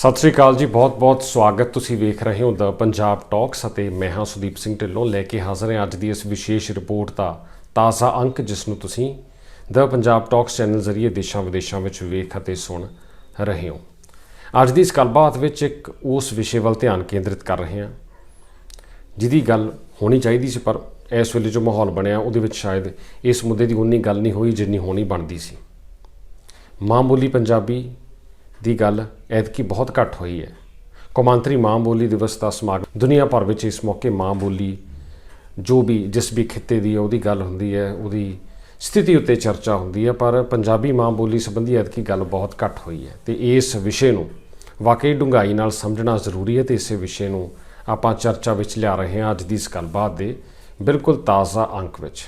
ਸਤਿ ਸ੍ਰੀ ਅਕਾਲ ਜੀ ਬਹੁਤ-ਬਹੁਤ ਸਵਾਗਤ ਤੁਸੀਂ ਵੇਖ ਰਹੇ ਹੋ ਦ ਪੰਜਾਬ ਟਾਕਸ ਅਤੇ ਮੈਂ ਹਾਂ ਸੁਦੀਪ ਸਿੰਘ ਢਿੱਲੋਂ ਲੈ ਕੇ ਹਾਜ਼ਰ ਹਾਂ ਅੱਜ ਦੀ ਇਸ ਵਿਸ਼ੇਸ਼ ਰਿਪੋਰਟ ਦਾ ਤਾਜ਼ਾ ਅੰਕ, ਜਿਸ ਨੂੰ ਤੁਸੀਂ ਦ ਪੰਜਾਬ ਟਾਕਸ ਚੈਨਲ ਜ਼ਰੀਏ ਦੇਸ਼ਾਂ ਵਿਦੇਸ਼ਾਂ ਵਿੱਚ ਵੇਖ ਅਤੇ ਸੁਣ ਰਹੇ ਹੋ। ਅੱਜ ਦੀ ਇਸ ਗੱਲਬਾਤ ਵਿੱਚ ਇੱਕ ਉਸ ਵਿਸ਼ੇ ਵੱਲ ਧਿਆਨ ਕੇਂਦਰਿਤ ਕਰ ਰਹੇ ਹਾਂ, ਜਿਹਦੀ ਗੱਲ ਹੋਣੀ ਚਾਹੀਦੀ ਸੀ, ਪਰ ਇਸ ਵੇਲੇ ਜੋ ਮਾਹੌਲ ਬਣਿਆ, ਉਹਦੇ ਵਿੱਚ ਸ਼ਾਇਦ ਇਸ ਮੁੱਦੇ ਦੀ ਉਨੀ ਗੱਲ ਨਹੀਂ ਹੋਈ ਜਿੰਨੀ ਹੋਣੀ ਬਣਦੀ ਸੀ। ਮਾਂ ਬੋਲੀ ਪੰਜਾਬੀ ਦੀ ਗੱਲ ਐਤਕੀ ਬਹੁਤ ਘੱਟ ਹੋਈ ਹੈ। ਕੌਮਾਂਤਰੀ ਮਾਂ ਬੋਲੀ ਦਿਵਸ ਦਾ ਸਮਾਗਮ, ਦੁਨੀਆ ਭਰ ਵਿੱਚ ਇਸ ਮੌਕੇ ਮਾਂ ਬੋਲੀ ਜੋ ਵੀ ਜਿਸ ਵੀ ਖਿੱਤੇ ਦੀ ਹੈ ਉਹਦੀ ਗੱਲ ਹੁੰਦੀ ਹੈ, ਉਹਦੀ ਸਥਿਤੀ ਉੱਤੇ ਚਰਚਾ ਹੁੰਦੀ ਹੈ, ਪਰ ਪੰਜਾਬੀ ਮਾਂ ਬੋਲੀ ਸੰਬੰਧੀ ਐਤਕੀ ਗੱਲ ਬਹੁਤ ਘੱਟ ਹੋਈ ਹੈ। ਤੇ ਇਸ ਵਿਸ਼ੇ ਨੂੰ ਵਾਕਈ ਡੂੰਘਾਈ ਨਾਲ ਸਮਝਣਾ ਜ਼ਰੂਰੀ ਹੈ ਤੇ ਇਸੇ ਵਿਸ਼ੇ ਨੂੰ ਆਪਾਂ ਚਰਚਾ ਵਿੱਚ ਲਿਆ ਰਹੇ ਹਾਂ ਅੱਜ ਦੀ ਇਸ ਗੱਲਬਾਤ ਦੇ ਬਿਲਕੁਲ ਤਾਜ਼ਾ ਅੰਕ ਵਿੱਚ।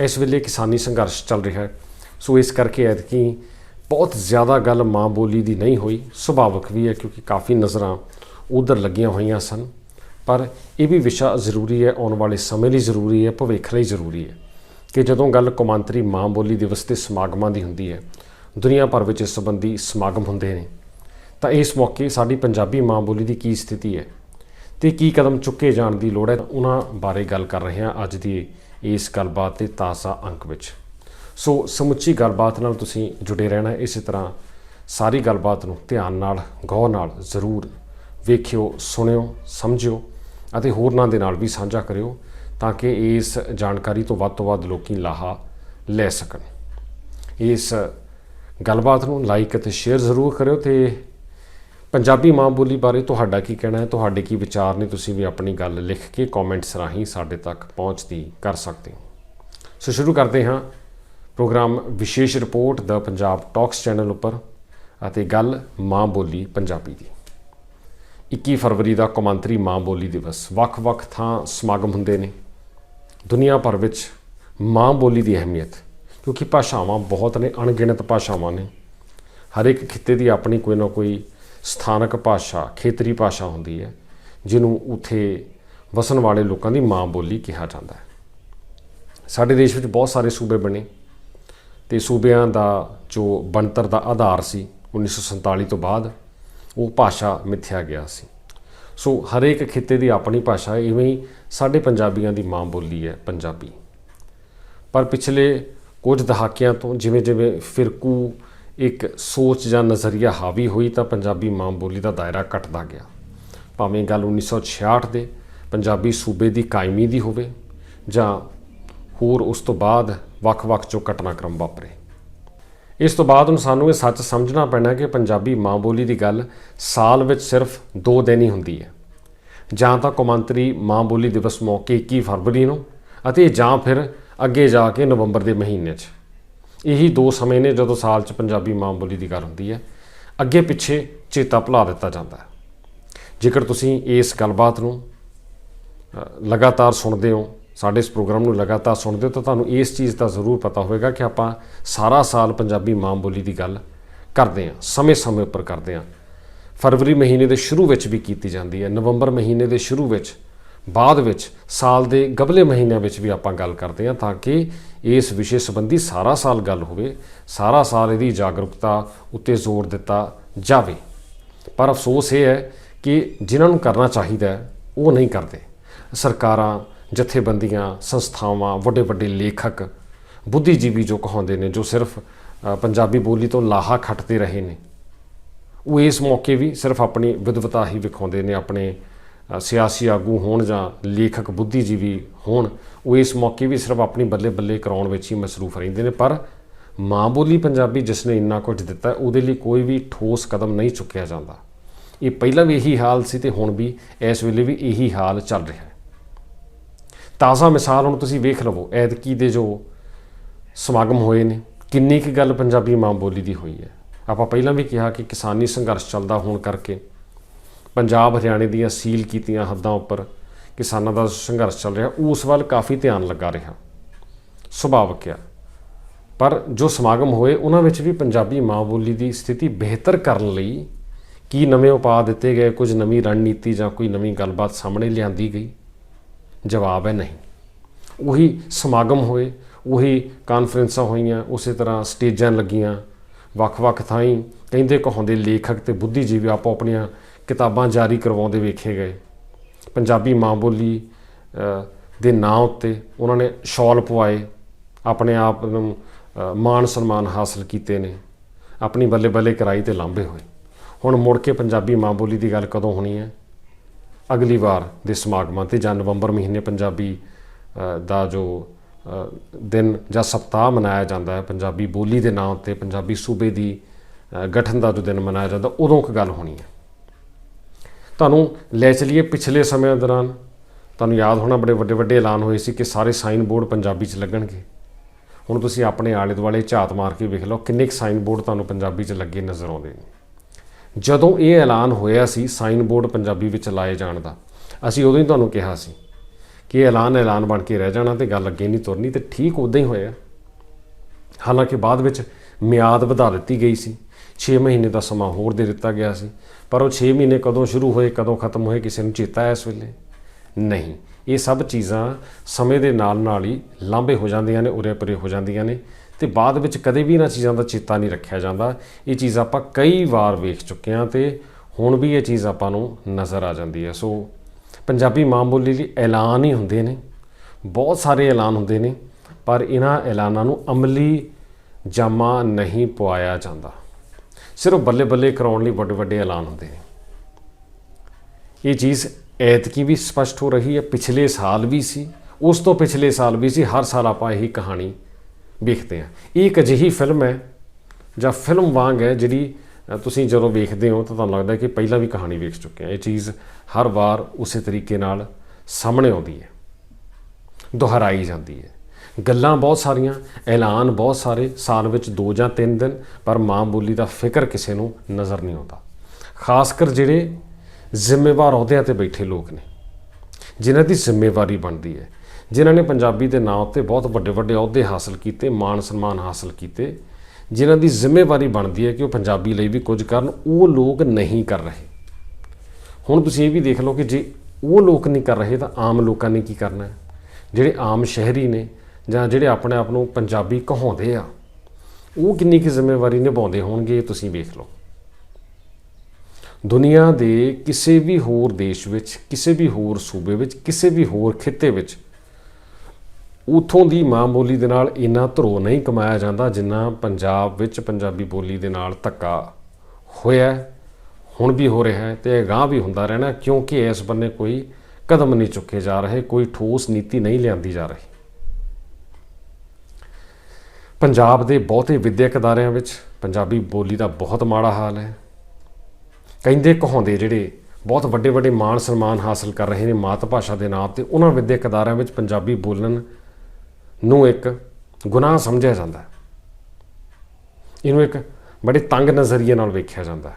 ਇਸ ਵੇਲੇ ਕਿਸਾਨੀ ਸੰਘਰਸ਼ ਚੱਲ ਰਿਹਾ ਹੈ। ਸੋ ਇਸ ਕਰਕੇ ਐਤਕੀ ਬਹੁਤ ਜ਼ਿਆਦਾ ਗੱਲ ਮਾਂ ਬੋਲੀ ਦੀ ਨਹੀਂ ਹੋਈ। ਸੁਭਾਵਿਕ ਵੀ ਹੈ ਕਿਉਂਕਿ ਕਾਫੀ ਨਜ਼ਰਾਂ ਉਧਰ ਲੱਗੀਆਂ ਹੋਈਆਂ ਸਨ। ਪਰ ਇਹ ਵੀ ਵਿਸ਼ਾ ਜ਼ਰੂਰੀ ਹੈ, ਆਉਣ ਵਾਲੇ ਸਮੇਂ ਲਈ ਜ਼ਰੂਰੀ ਹੈ, ਭਵਿੱਖ ਲਈ ਜ਼ਰੂਰੀ ਹੈ ਕਿ ਜਦੋਂ ਗੱਲ ਕੌਮਾਂਤਰੀ ਮਾਂ ਬੋਲੀ ਦਿਵਸ ਤੇ ਸਮਾਗਮਾਂ ਦੀ ਹੁੰਦੀ ਹੈ, ਦੁਨੀਆ ਭਰ ਵਿੱਚ ਇਸ ਸੰਬੰਧੀ ਸਮਾਗਮ ਹੁੰਦੇ ਨੇ, ਤਾਂ ਇਸ ਮੌਕੇ ਸਾਡੀ ਪੰਜਾਬੀ ਮਾਂ ਬੋਲੀ ਦੀ ਕੀ ਸਥਿਤੀ ਹੈ ਤੇ ਕੀ ਕਦਮ ਚੁੱਕੇ ਜਾਣ ਦੀ ਲੋੜ ਹੈ ਉਹਨਾਂ ਬਾਰੇ ਗੱਲ ਕਰ ਰਹੇ ਹਾਂ ਅੱਜ ਦੀ ਇਸ ਗੱਲਬਾਤ ਦੇ ਤਾਜ਼ਾ ਅੰਕ ਵਿੱਚ। ਸੋ ਸਮੁੱਚੀ ਗੱਲਬਾਤ ਨਾਲ ਤੁਸੀਂ ਜੁੜੇ ਰਹਿਣਾ ਇਸੇ ਤਰ੍ਹਾਂ ਸਾਰੀ ਗੱਲਬਾਤ ਨੂੰ ਧਿਆਨ ਨਾਲ, ਗੌਰ ਨਾਲ ਜ਼ਰੂਰ ਵੇਖਿਓ, ਸੁਣਿਓ, ਸਮਝਿਓ ਅਤੇ ਹੋਰਨਾਂ ਦੇ ਨਾਲ ਵੀ ਸਾਂਝਾ ਕਰਿਓ ਤਾਂ ਕਿ ਇਸ ਜਾਣਕਾਰੀ ਤੋਂ ਵੱਧ ਤੋਂ ਵੱਧ ਲੋਕੀ ਲਾਹਾ ਲੈ ਸਕਣ। ਇਸ ਗੱਲਬਾਤ ਨੂੰ ਲਾਈਕ ਅਤੇ ਸ਼ੇਅਰ ਜ਼ਰੂਰ ਕਰਿਓ ਤੇ ਪੰਜਾਬੀ ਮਾਂ ਬੋਲੀ ਬਾਰੇ ਤੁਹਾਡਾ ਕੀ ਕਹਿਣਾ ਹੈ? ਤੁਹਾਡੇ ਕੀ ਵਿਚਾਰ ਨੇ? ਤੁਸੀਂ ਵੀ ਆਪਣੀ ਗੱਲ ਲਿਖ ਕੇ ਕਮੈਂਟਸ ਰਾਹੀਂ ਸਾਡੇ ਤੱਕ ਪਹੁੰਚਦੀ ਕਰ ਸਕਦੇ ਹੋ। ਸੋ ਸ਼ੁਰੂ ਕਰਦੇ ਹਾਂ। ਪ੍ਰੋਗਰਾਮ ਵਿਸ਼ੇਸ਼ ਰਿਪੋਰਟ ਦਾ ਪੰਜਾਬ ਟਾਕਸ ਚੈਨਲ ਉੱਪਰ ਅਤੇ ਗੱਲ ਮਾਂ ਬੋਲੀ ਪੰਜਾਬੀ ਦੀ। 21 ਫਰਵਰੀ ਦਾ ਕੌਮਾਂਤਰੀ ਮਾਂ ਬੋਲੀ ਦਿਵਸ। ਵੱਖ-ਵੱਖ ਥਾਂ ਸਮਾਗਮ ਹੁੰਦੇ ਨੇ। ਦੁਨੀਆ ਭਰ ਵਿੱਚ ਮਾਂ ਬੋਲੀ ਦੀ ਅਹਿਮੀਅਤ, ਕਿਉਂਕਿ ਭਾਸ਼ਾਵਾਂ ਬਹੁਤ ਨੇ, ਅਣਗਿਣਤ ਭਾਸ਼ਾਵਾਂ ਨੇ। ਹਰ ਇੱਕ ਖਿੱਤੇ ਦੀ ਆਪਣੀ ਕੋਈ ਨਾ ਕੋਈ ਸਥਾਨਕ ਭਾਸ਼ਾ, ਖੇਤਰੀ ਭਾਸ਼ਾ ਹੁੰਦੀ ਹੈ, ਜਿਹਨੂੰ ਉਥੇ ਵਸਣ ਵਾਲੇ ਲੋਕਾਂ ਦੀ ਮਾਂ ਬੋਲੀ ਕਿਹਾ ਜਾਂਦਾ ਹੈ। ਸਾਡੇ ਦੇਸ਼ ਵਿੱਚ ਬਹੁਤ ਸਾਰੇ ਸੂਬੇ ਬਣੇ। ਤੇ ਸੂਬਿਆਂ ਦਾ ਜੋ ਬਣਤਰ ਦਾ ਆਧਾਰ ਸੀ 1947 ਤੋਂ ਬਾਅਦ ਉਹ ਭਾਸ਼ਾ ਮਿੱਥਿਆ ਗਿਆ ਸੀ। ਸੋ ਹਰੇਕ ਖਿੱਤੇ ਦੀ ਆਪਣੀ ਭਾਸ਼ਾ, ਇਵੇਂ ਹੀ ਸਾਡੇ ਪੰਜਾਬੀਆਂ ਦੀ ਮਾਂ ਬੋਲੀ ਹੈ ਪੰਜਾਬੀ। ਪਰ ਪਿਛਲੇ ਕੁਝ ਦਹਾਕਿਆਂ ਤੋਂ ਜਿਵੇਂ ਜਿਵੇਂ ਫਿਰਕੂ ਇੱਕ ਸੋਚ ਜਾਂ ਨਜ਼ਰੀਆ ਹਾਵੀ ਹੋਈ, ਤਾਂ ਪੰਜਾਬੀ ਮਾਂ ਬੋਲੀ ਦਾ ਦਾਇਰਾ ਘਟਦਾ ਗਿਆ। ਭਾਵੇਂ ਗੱਲ 1966 ਦੇ ਪੰਜਾਬੀ ਸੂਬੇ ਦੀ ਕਾਇਮੀ ਦੀ ਹੋਵੇ ਜਾਂ ਹੋਰ ਉਸ ਤੋਂ ਬਾਅਦ ਵੱਖ-ਵੱਖ ਜੋ ਘਟਨਾਕ੍ਰਮ ਵਾਪਰੇ। ਇਸ ਤੋਂ ਬਾਅਦ ਹੁਣ ਸਾਨੂੰ ਇਹ ਸੱਚ ਸਮਝਣਾ ਪੈਣਾ ਕਿ ਪੰਜਾਬੀ ਮਾਂ ਬੋਲੀ ਦੀ ਗੱਲ ਸਾਲ ਵਿੱਚ ਸਿਰਫ 2 ਦਿਨ ਹੀ ਹੁੰਦੀ ਹੈ। ਜਾਂ ਤਾਂ ਕੌਮਾਂਤਰੀ ਮਾਂ ਬੋਲੀ ਦਿਵਸ ਮੌਕੇ 21 ਫਰਵਰੀ ਨੂੰ ਅਤੇ ਜਾਂ ਫਿਰ ਅੱਗੇ ਜਾ ਕੇ ਨਵੰਬਰ ਦੇ ਮਹੀਨੇ 'ਚ। ਇਹੀ ਦੋ ਸਮੇਂ ਨੇ ਜਦੋਂ ਸਾਲ 'ਚ ਪੰਜਾਬੀ ਮਾਂ ਬੋਲੀ ਦੀ ਗੱਲ ਹੁੰਦੀ ਹੈ। ਅੱਗੇ ਪਿੱਛੇ ਚੇਤਾ ਭੁਲਾ ਦਿੱਤਾ ਜਾਂਦਾ ਹੈ। ਜੇਕਰ ਤੁਸੀਂ ਇਸ ਗੱਲਬਾਤ ਨੂੰ ਲਗਾਤਾਰ ਸੁਣਦੇ ਹੋ ਸਾਡੇ ਇਸ ਪ੍ਰੋਗਰਾਮ ਨੂੰ ਲਗਾਤਾਰ ਸੁਣਦੇ ਹੋ ਤਾਂ ਤੁਹਾਨੂੰ ਇਸ ਚੀਜ਼ ਦਾ ਜ਼ਰੂਰ ਪਤਾ ਹੋਵੇਗਾ ਕਿ ਆਪਾਂ ਸਾਰਾ ਸਾਲ ਪੰਜਾਬੀ ਮਾਂ ਬੋਲੀ ਦੀ ਗੱਲ ਕਰਦੇ ਹਾਂ, ਸਮੇਂ-ਸਮੇਂ ਉੱਪਰ ਕਰਦੇ ਹਾਂ। ਫਰਵਰੀ ਮਹੀਨੇ ਦੇ ਸ਼ੁਰੂ ਵਿੱਚ ਵੀ ਕੀਤੀ ਜਾਂਦੀ ਹੈ, ਨਵੰਬਰ ਮਹੀਨੇ ਦੇ ਸ਼ੁਰੂ ਵਿੱਚ, ਬਾਅਦ ਵਿੱਚ, ਸਾਲ ਦੇ ਗਬਲੇ ਮਹੀਨਿਆਂ ਵਿੱਚ ਵੀ ਆਪਾਂ ਗੱਲ ਕਰਦੇ ਹਾਂ ਤਾਂ ਕਿ ਇਸ ਵਿਸ਼ੇ ਸੰਬੰਧੀ ਸਾਰਾ ਸਾਲ ਗੱਲ ਹੋਵੇ, ਸਾਰਾ ਸਾਲ ਇਹਦੀ ਜਾਗਰੂਕਤਾ ਉੱਤੇ ਜ਼ੋਰ ਦਿੱਤਾ ਜਾਵੇ। ਪਰ ਅਫਸੋਸ ਇਹ ਹੈ ਕਿ ਜਿਨ੍ਹਾਂ ਨੂੰ ਕਰਨਾ ਚਾਹੀਦਾ ਉਹ ਨਹੀਂ ਕਰਦੇ। ਸਰਕਾਰਾਂ ਜਥੇਬੰਦੀਆਂ, ਸੰਸਥਾਵਾਂ, ਵੱਡੇ ਵੱਡੇ ਲੇਖਕ, ਬੁੱਧੀਜੀਵੀ ਜੋ ਕਹਾਉਂਦੇ ਨੇ, ਜੋ ਸਿਰਫ ਪੰਜਾਬੀ ਬੋਲੀ ਤੋਂ ਲਾਹਾ ਖੱਟਦੇ ਰਹੇ ਨੇ। ਉਹ ਇਸ ਮੌਕੇ ਵੀ ਸਿਰਫ ਆਪਣੀ ਵਿਦਵਤਾ ਹੀ ਵਿਖਾਉਂਦੇ ਨੇ, ਆਪਣੇ ਸਿਆਸੀ ਆਗੂ ਹੋਣ ਜਾਂ ਲੇਖਕ ਬੁੱਧੀਜੀਵੀ ਹੋਣ, ਉਹ ਇਸ ਮੌਕੇ ਵੀ ਸਿਰਫ ਆਪਣੀ ਬੱਲੇ ਬੱਲੇ ਕਰਾਉਣ ਵਿੱਚ ਹੀ ਮਸਰੂਫ ਰਹਿੰਦੇ ਨੇ। ਪਰ ਮਾਂ ਬੋਲੀ ਪੰਜਾਬੀ ਜਿਸ ਨੇ ਇੰਨਾ ਕੁਝ ਦਿੱਤਾ, ਉਹਦੇ ਲਈ ਕੋਈ ਵੀ ਠੋਸ ਕਦਮ ਨਹੀਂ ਚੁੱਕਿਆ ਜਾਂਦਾ। ਇਹ ਪਹਿਲਾਂ ਵੀ ਇਹੀ ਹਾਲ ਸੀ ਤੇ ਹੁਣ ਵੀ ਇਸ ਵੇਲੇ ਵੀ ਇਹੀ ਹਾਲ ਚੱਲ ਰਿਹਾ ਹੈ। ਤਾਜ਼ਾ ਮਿਸਾਲ ਹੁਣ ਤੁਸੀਂ ਵੇਖ ਲਵੋ, ਐਤਕੀ ਦੇ ਜੋ ਸਮਾਗਮ ਹੋਏ ਨੇ, ਕਿੰਨੀ ਕੁ ਗੱਲ ਪੰਜਾਬੀ ਮਾਂ ਬੋਲੀ ਦੀ ਹੋਈ ਹੈ। ਆਪਾਂ ਪਹਿਲਾਂ ਵੀ ਕਿਹਾ ਕਿ ਕਿਸਾਨੀ ਸੰਘਰਸ਼ ਚੱਲਦਾ ਹੋਣ ਕਰਕੇ ਪੰਜਾਬ ਹਰਿਆਣੇ ਦੀਆਂ ਸੀਲ ਕੀਤੀਆਂ ਹੱਦਾਂ ਉੱਪਰ ਕਿਸਾਨਾਂ ਦਾ ਸੰਘਰਸ਼ ਚੱਲ ਰਿਹਾ, ਉਸ ਵੱਲ ਕਾਫੀ ਧਿਆਨ ਲੱਗਾ ਰਿਹਾ, ਸੁਭਾਵਿਕ ਆ ਪਰ ਜੋ ਸਮਾਗਮ ਹੋਏ, ਉਹਨਾਂ ਵਿੱਚ ਵੀ ਪੰਜਾਬੀ ਮਾਂ ਬੋਲੀ ਦੀ ਸਥਿਤੀ ਬਿਹਤਰ ਕਰਨ ਲਈ ਕੀ ਨਵੇਂ ਉਪਾਅ ਦਿੱਤੇ ਗਏ, ਕੁਝ ਨਵੀਂ ਰਣਨੀਤੀ ਜਾਂ ਕੋਈ ਨਵੀਂ ਗੱਲਬਾਤ ਸਾਹਮਣੇ ਲਿਆਂਦੀ ਗਈ? ਜਵਾਬ ਹੈ ਨਹੀਂ। ਉਹੀ ਸਮਾਗਮ ਹੋਏ, ਉਹੀ ਕਾਨਫਰੰਸਾਂ ਹੋਈਆਂ, ਉਸੇ ਤਰ੍ਹਾਂ ਸਟੇਜਾਂ ਲੱਗੀਆਂ। ਵੱਖ-ਵੱਖ ਥਾਈਂ ਕਹਿੰਦੇ ਕਹਾਉਂਦੇ ਲੇਖਕ ਤੇ ਬੁੱਧੀਜੀਵੀ ਆਪੋ ਆਪਣੀਆਂ ਕਿਤਾਬਾਂ ਜਾਰੀ ਕਰਵਾਉਂਦੇ ਵੇਖੇ ਗਏ। ਪੰਜਾਬੀ ਮਾਂ ਬੋਲੀ ਦੇ ਨਾਂ ਉੱਤੇ ਉਹਨਾਂ ਨੇ ਸ਼ਾਲ ਪਵਾਏ, ਆਪਣੇ ਆਪ ਨੂੰ ਮਾਣ ਸਨਮਾਨ ਹਾਸਲ ਕੀਤੇ ਨੇ, ਆਪਣੀ ਬੱਲੇ ਬੱਲੇ ਕਰਾਈ ਤੇ ਲਾਂਭੇ ਹੋਏ। ਹੁਣ ਮੁੜ ਕੇ ਪੰਜਾਬੀ ਮਾਂ ਬੋਲੀ ਦੀ ਗੱਲ ਕਦੋਂ ਹੋਣੀ ਹੈ? ਅਗਲੀ ਵਾਰ ਦੇ ਸਮਾਗਮਾਂ ਤੇ, ਜਾਂ ਨਵੰਬਰ ਮਹੀਨੇ ਪੰਜਾਬੀ ਦਾ ਜੋ ਦਿਨ ਜਾਂ ਸਪਤਾਹ ਮਨਾਇਆ ਜਾਂਦਾ ਹੈ, ਪੰਜਾਬੀ ਬੋਲੀ ਦੇ ਨਾਂ 'ਤੇ ਪੰਜਾਬੀ ਸੂਬੇ ਦੀ ਗਠਨ ਦਾ ਜੋ ਦਿਨ ਮਨਾਇਆ ਜਾਂਦਾ, ਉਦੋਂ ਇੱਕ ਗੱਲ ਹੋਣੀ ਹੈ। ਤੁਹਾਨੂੰ ਲੈ ਚਲੀਏ ਪਿਛਲੇ ਸਮੇਂ ਦੌਰਾਨ। ਤੁਹਾਨੂੰ ਯਾਦ ਹੋਣਾ ਬੜੇ ਵੱਡੇ ਵੱਡੇ ਐਲਾਨ ਹੋਏ ਸੀ ਕਿ ਸਾਰੇ ਸਾਈਨ ਬੋਰਡ ਪੰਜਾਬੀ 'ਚ ਲੱਗਣਗੇ। ਹੁਣ ਤੁਸੀਂ ਆਪਣੇ ਆਲੇ ਦੁਆਲੇ ਝਾਤ ਮਾਰ ਕੇ ਵੇਖ ਲਓ, ਕਿੰਨੇ ਕੁ ਸਾਈਨ ਬੋਰਡ ਤੁਹਾਨੂੰ ਪੰਜਾਬੀ 'ਚ ਲੱਗੇ ਨਜ਼ਰ ਆਉਂਦੇ ਨੇ। ਜਦੋਂ ਇਹ ਐਲਾਨ ਹੋਇਆ ਸੀ ਸਾਈਨ ਬੋਰਡ ਪੰਜਾਬੀ ਵਿੱਚ ਲਾਏ ਜਾਣ ਦਾ, ਅਸੀਂ ਉਦੋਂ ਹੀ ਤੁਹਾਨੂੰ ਕਿਹਾ ਸੀ ਕਿ ਐਲਾਨ ਐਲਾਨ ਬਣ ਕੇ ਰਹਿ ਜਾਣਾ ਤੇ ਗੱਲ ਅੱਗੇ ਨਹੀਂ ਤੁਰਨੀ ਤੇ ਠੀਕ ਉਦਾਂ ਹੀ ਹੋਇਆ। ਹਾਲਾਂਕਿ ਬਾਅਦ ਵਿੱਚ ਮਿਆਦ ਵਧਾ ਦਿੱਤੀ ਗਈ ਸੀ। 6 ਮਹੀਨੇ ਦਾ ਸਮਾਂ ਹੋਰ ਦੇ ਦਿੱਤਾ ਗਿਆ ਸੀ, ਪਰ ਉਹ 6 ਮਹੀਨੇ ਕਦੋਂ ਸ਼ੁਰੂ ਹੋਏ, ਕਦੋਂ ਖਤਮ ਹੋਏ, ਕਿਸੇ ਨੂੰ ਚੇਤਾ ਹੈ ਇਸ ਵੇਲੇ? ਨਹੀਂ, ਇਹ ਸਭ ਚੀਜ਼ਾਂ ਸਮੇਂ ਦੇ ਨਾਲ ਨਾਲ ਹੀ ਲਾਂਭੇ ਹੋ ਜਾਂਦੀਆਂ ਨੇ ਉਰੇ ਪਰੇ ਹੋ ਜਾਂਦੀਆਂ ਨੇ। ਤੇ ਬਾਅਦ ਵਿੱਚ ਕਦੇ ਵੀ ਇਹਨਾਂ ਚੀਜ਼ਾਂ ਦਾ ਚੇਤਾ ਨਹੀਂ ਰੱਖਿਆ ਜਾਂਦਾ। ਇਹ ਚੀਜ਼ ਆਪਾਂ ਕਈ ਵਾਰ ਵੇਖ ਚੁੱਕੇ ਹਾਂ ਤੇ ਹੁਣ ਵੀ ਇਹ ਚੀਜ਼ ਆਪਾਂ ਨੂੰ ਨਜ਼ਰ ਆ ਜਾਂਦੀ ਹੈ। ਸੋ ਪੰਜਾਬੀ ਮਾਂ ਬੋਲੀ ਲਈ ਐਲਾਨ ਹੀ ਹੁੰਦੇ ਨੇ। ਬਹੁਤ ਸਾਰੇ ਐਲਾਨ ਹੁੰਦੇ ਨੇ, ਪਰ ਇਹਨਾਂ ਐਲਾਨਾਂ ਨੂੰ ਅਮਲੀ ਜਾਮਾ ਨਹੀਂ ਪਵਾਇਆ ਜਾਂਦਾ। ਸਿਰਫ ਬੱਲੇ ਬੱਲੇ ਕਰਾਉਣ ਲਈ ਵੱਡੇ ਵੱਡੇ ਐਲਾਨ ਹੁੰਦੇ ਨੇ। ਇਹ ਚੀਜ਼ ਐਤਕੀ ਵੀ ਸਪਸ਼ਟ ਹੋ ਰਹੀ ਹੈ। ਪਿਛਲੇ ਸਾਲ ਵੀ ਸੀ, ਉਸ ਤੋਂ ਪਿਛਲੇ ਸਾਲ ਵੀ ਸੀ। ਹਰ ਸਾਲ ਆਪਾਂ ਇਹੀ ਕਹਾਣੀ ਵੇਖਦੇ ਹਾਂ ਇਹ ਇੱਕ ਅਜਿਹੀ ਫਿਲਮ ਹੈ, ਜਾਂ ਫਿਲਮ ਵਾਂਗ ਹੈ, ਜਿਹੜੀ ਤੁਸੀਂ ਜਦੋਂ ਵੇਖਦੇ ਹੋ ਤਾਂ ਤੁਹਾਨੂੰ ਲੱਗਦਾ ਕਿ ਪਹਿਲਾਂ ਵੀ ਕਹਾਣੀ ਵੇਖ ਚੁੱਕੇ ਹਾਂ ਇਹ ਚੀਜ਼ ਹਰ ਵਾਰ ਉਸੇ ਤਰੀਕੇ ਨਾਲ ਸਾਹਮਣੇ ਆਉਂਦੀ ਹੈ। ਦੁਹਰਾਈ ਜਾਂਦੀ ਹੈ। ਗੱਲਾਂ ਬਹੁਤ ਸਾਰੀਆਂ, ਐਲਾਨ ਬਹੁਤ ਸਾਰੇ, ਸਾਲ ਵਿੱਚ ਦੋ ਜਾਂ ਤਿੰਨ ਦਿਨ, ਪਰ ਮਾਂ ਬੋਲੀ ਦਾ ਫਿਕਰ ਕਿਸੇ ਨੂੰ ਨਜ਼ਰ ਨਹੀਂ ਆਉਂਦਾ। ਖਾਸ ਕਰ ਜਿਹੜੇ ਜ਼ਿੰਮੇਵਾਰ ਅਹੁਦਿਆਂ ਤੇ ਬੈਠੇ ਲੋਕ ਨੇ, ਜਿਨ੍ਹਾਂ ਦੀ ਜ਼ਿੰਮੇਵਾਰੀ ਬਣਦੀ ਹੈ। ਜਿਨ੍ਹਾਂ ਨੇ ਪੰਜਾਬੀ ਦੇ ਨਾਂ ਉੱਤੇ ਬਹੁਤ ਵੱਡੇ ਵੱਡੇ ਅਹੁਦੇ ਹਾਸਲ ਕੀਤੇ, ਮਾਣ ਸਨਮਾਨ ਹਾਸਲ ਕੀਤੇ, ਜਿਨ੍ਹਾਂ ਦੀ ਜ਼ਿੰਮੇਵਾਰੀ ਬਣਦੀ ਹੈ ਕਿ ਉਹ ਪੰਜਾਬੀ ਲਈ ਵੀ ਕੁਝ ਕਰਨ, ਉਹ ਲੋਕ ਨਹੀਂ ਕਰ ਰਹੇ। ਹੁਣ ਤੁਸੀਂ ਇਹ ਵੀ ਦੇਖ ਲਓ ਕਿ ਜੇ ਉਹ ਲੋਕ ਨਹੀਂ ਕਰ ਰਹੇ, ਤਾਂ ਆਮ ਲੋਕਾਂ ਨੇ ਕੀ ਕਰਨਾ ਹੈ? ਜਿਹੜੇ ਆਮ ਸ਼ਹਿਰੀ ਨੇ ਜਾਂ ਜਿਹੜੇ ਆਪਣੇ ਆਪ ਨੂੰ ਪੰਜਾਬੀ ਕਹਾਉਂਦੇ ਆ, ਉਹ ਕਿੰਨੀ ਕੁ ਜ਼ਿੰਮੇਵਾਰੀ ਨਿਭਾਉਂਦੇ ਹੋਣਗੇ, ਇਹ ਤੁਸੀਂ ਵੇਖ ਲਓ। ਦੁਨੀਆ ਦੇ ਕਿਸੇ ਵੀ ਹੋਰ ਦੇਸ਼ ਵਿੱਚ, ਕਿਸੇ ਵੀ ਹੋਰ ਸੂਬੇ ਵਿੱਚ, ਕਿਸੇ ਵੀ ਹੋਰ ਖਿੱਤੇ ਵਿੱਚ ਉਥੋਂ ਦੀ ਮਾਂ ਬੋਲੀ ਦੇ ਨਾਲ ਇੰਨਾ ਧਰੋ ਨਹੀਂ ਕਮਾਇਆ ਜਾਂਦਾ ਜਿੰਨਾ ਪੰਜਾਬ ਵਿੱਚ ਪੰਜਾਬੀ ਬੋਲੀ ਦੇ ਨਾਲ ਧੱਕਾ ਹੋਇਆ ਹੁਣ ਵੀ ਹੋ ਰਿਹਾ ਹੈ ਤੇ ਅਗਾਂਹ ਵੀ ਹੁੰਦਾ ਰਹਿਣਾ ਕਿਉਂਕਿ ਇਸ ਬੰਨੇ ਕੋਈ ਕਦਮ ਨਹੀਂ ਚੁੱਕੇ ਜਾ ਰਹੇ, ਕੋਈ ਠੋਸ ਨੀਤੀ ਨਹੀਂ ਲਿਆਂਦੀ ਜਾ ਰਹੀ। ਪੰਜਾਬ ਦੇ ਬਹੁਤੇ ਵਿਦਿਅਕ ਅਦਾਰਿਆਂ ਵਿੱਚ ਪੰਜਾਬੀ ਬੋਲੀ ਦਾ ਬਹੁਤ ਮਾੜਾ ਹਾਲ ਹੈ। ਕਹਿੰਦੇ ਕਹਾਉਂਦੇ ਜਿਹੜੇ ਬਹੁਤ ਵੱਡੇ ਵੱਡੇ ਮਾਣ ਸਨਮਾਨ ਹਾਸਲ ਕਰ ਰਹੇ ਨੇ ਮਾਤ ਭਾਸ਼ਾ ਦੇ ਨਾਂ ਤੇ, ਉਹਨਾਂ ਵਿਦਿਅਕ ਅਦਾਰਿਆਂ ਵਿੱਚ ਪੰਜਾਬੀ ਬੋਲਣ ਨੂੰ ਇੱਕ ਗੁਨਾਹ ਸਮਝਿਆ ਜਾਂਦਾ ਹੈ। ਇਹਨੂੰ ਇੱਕ ਬੜੇ ਤੰਗ ਨਜ਼ਰੀਏ ਨਾਲ ਵੇਖਿਆ ਜਾਂਦਾ ਹੈ।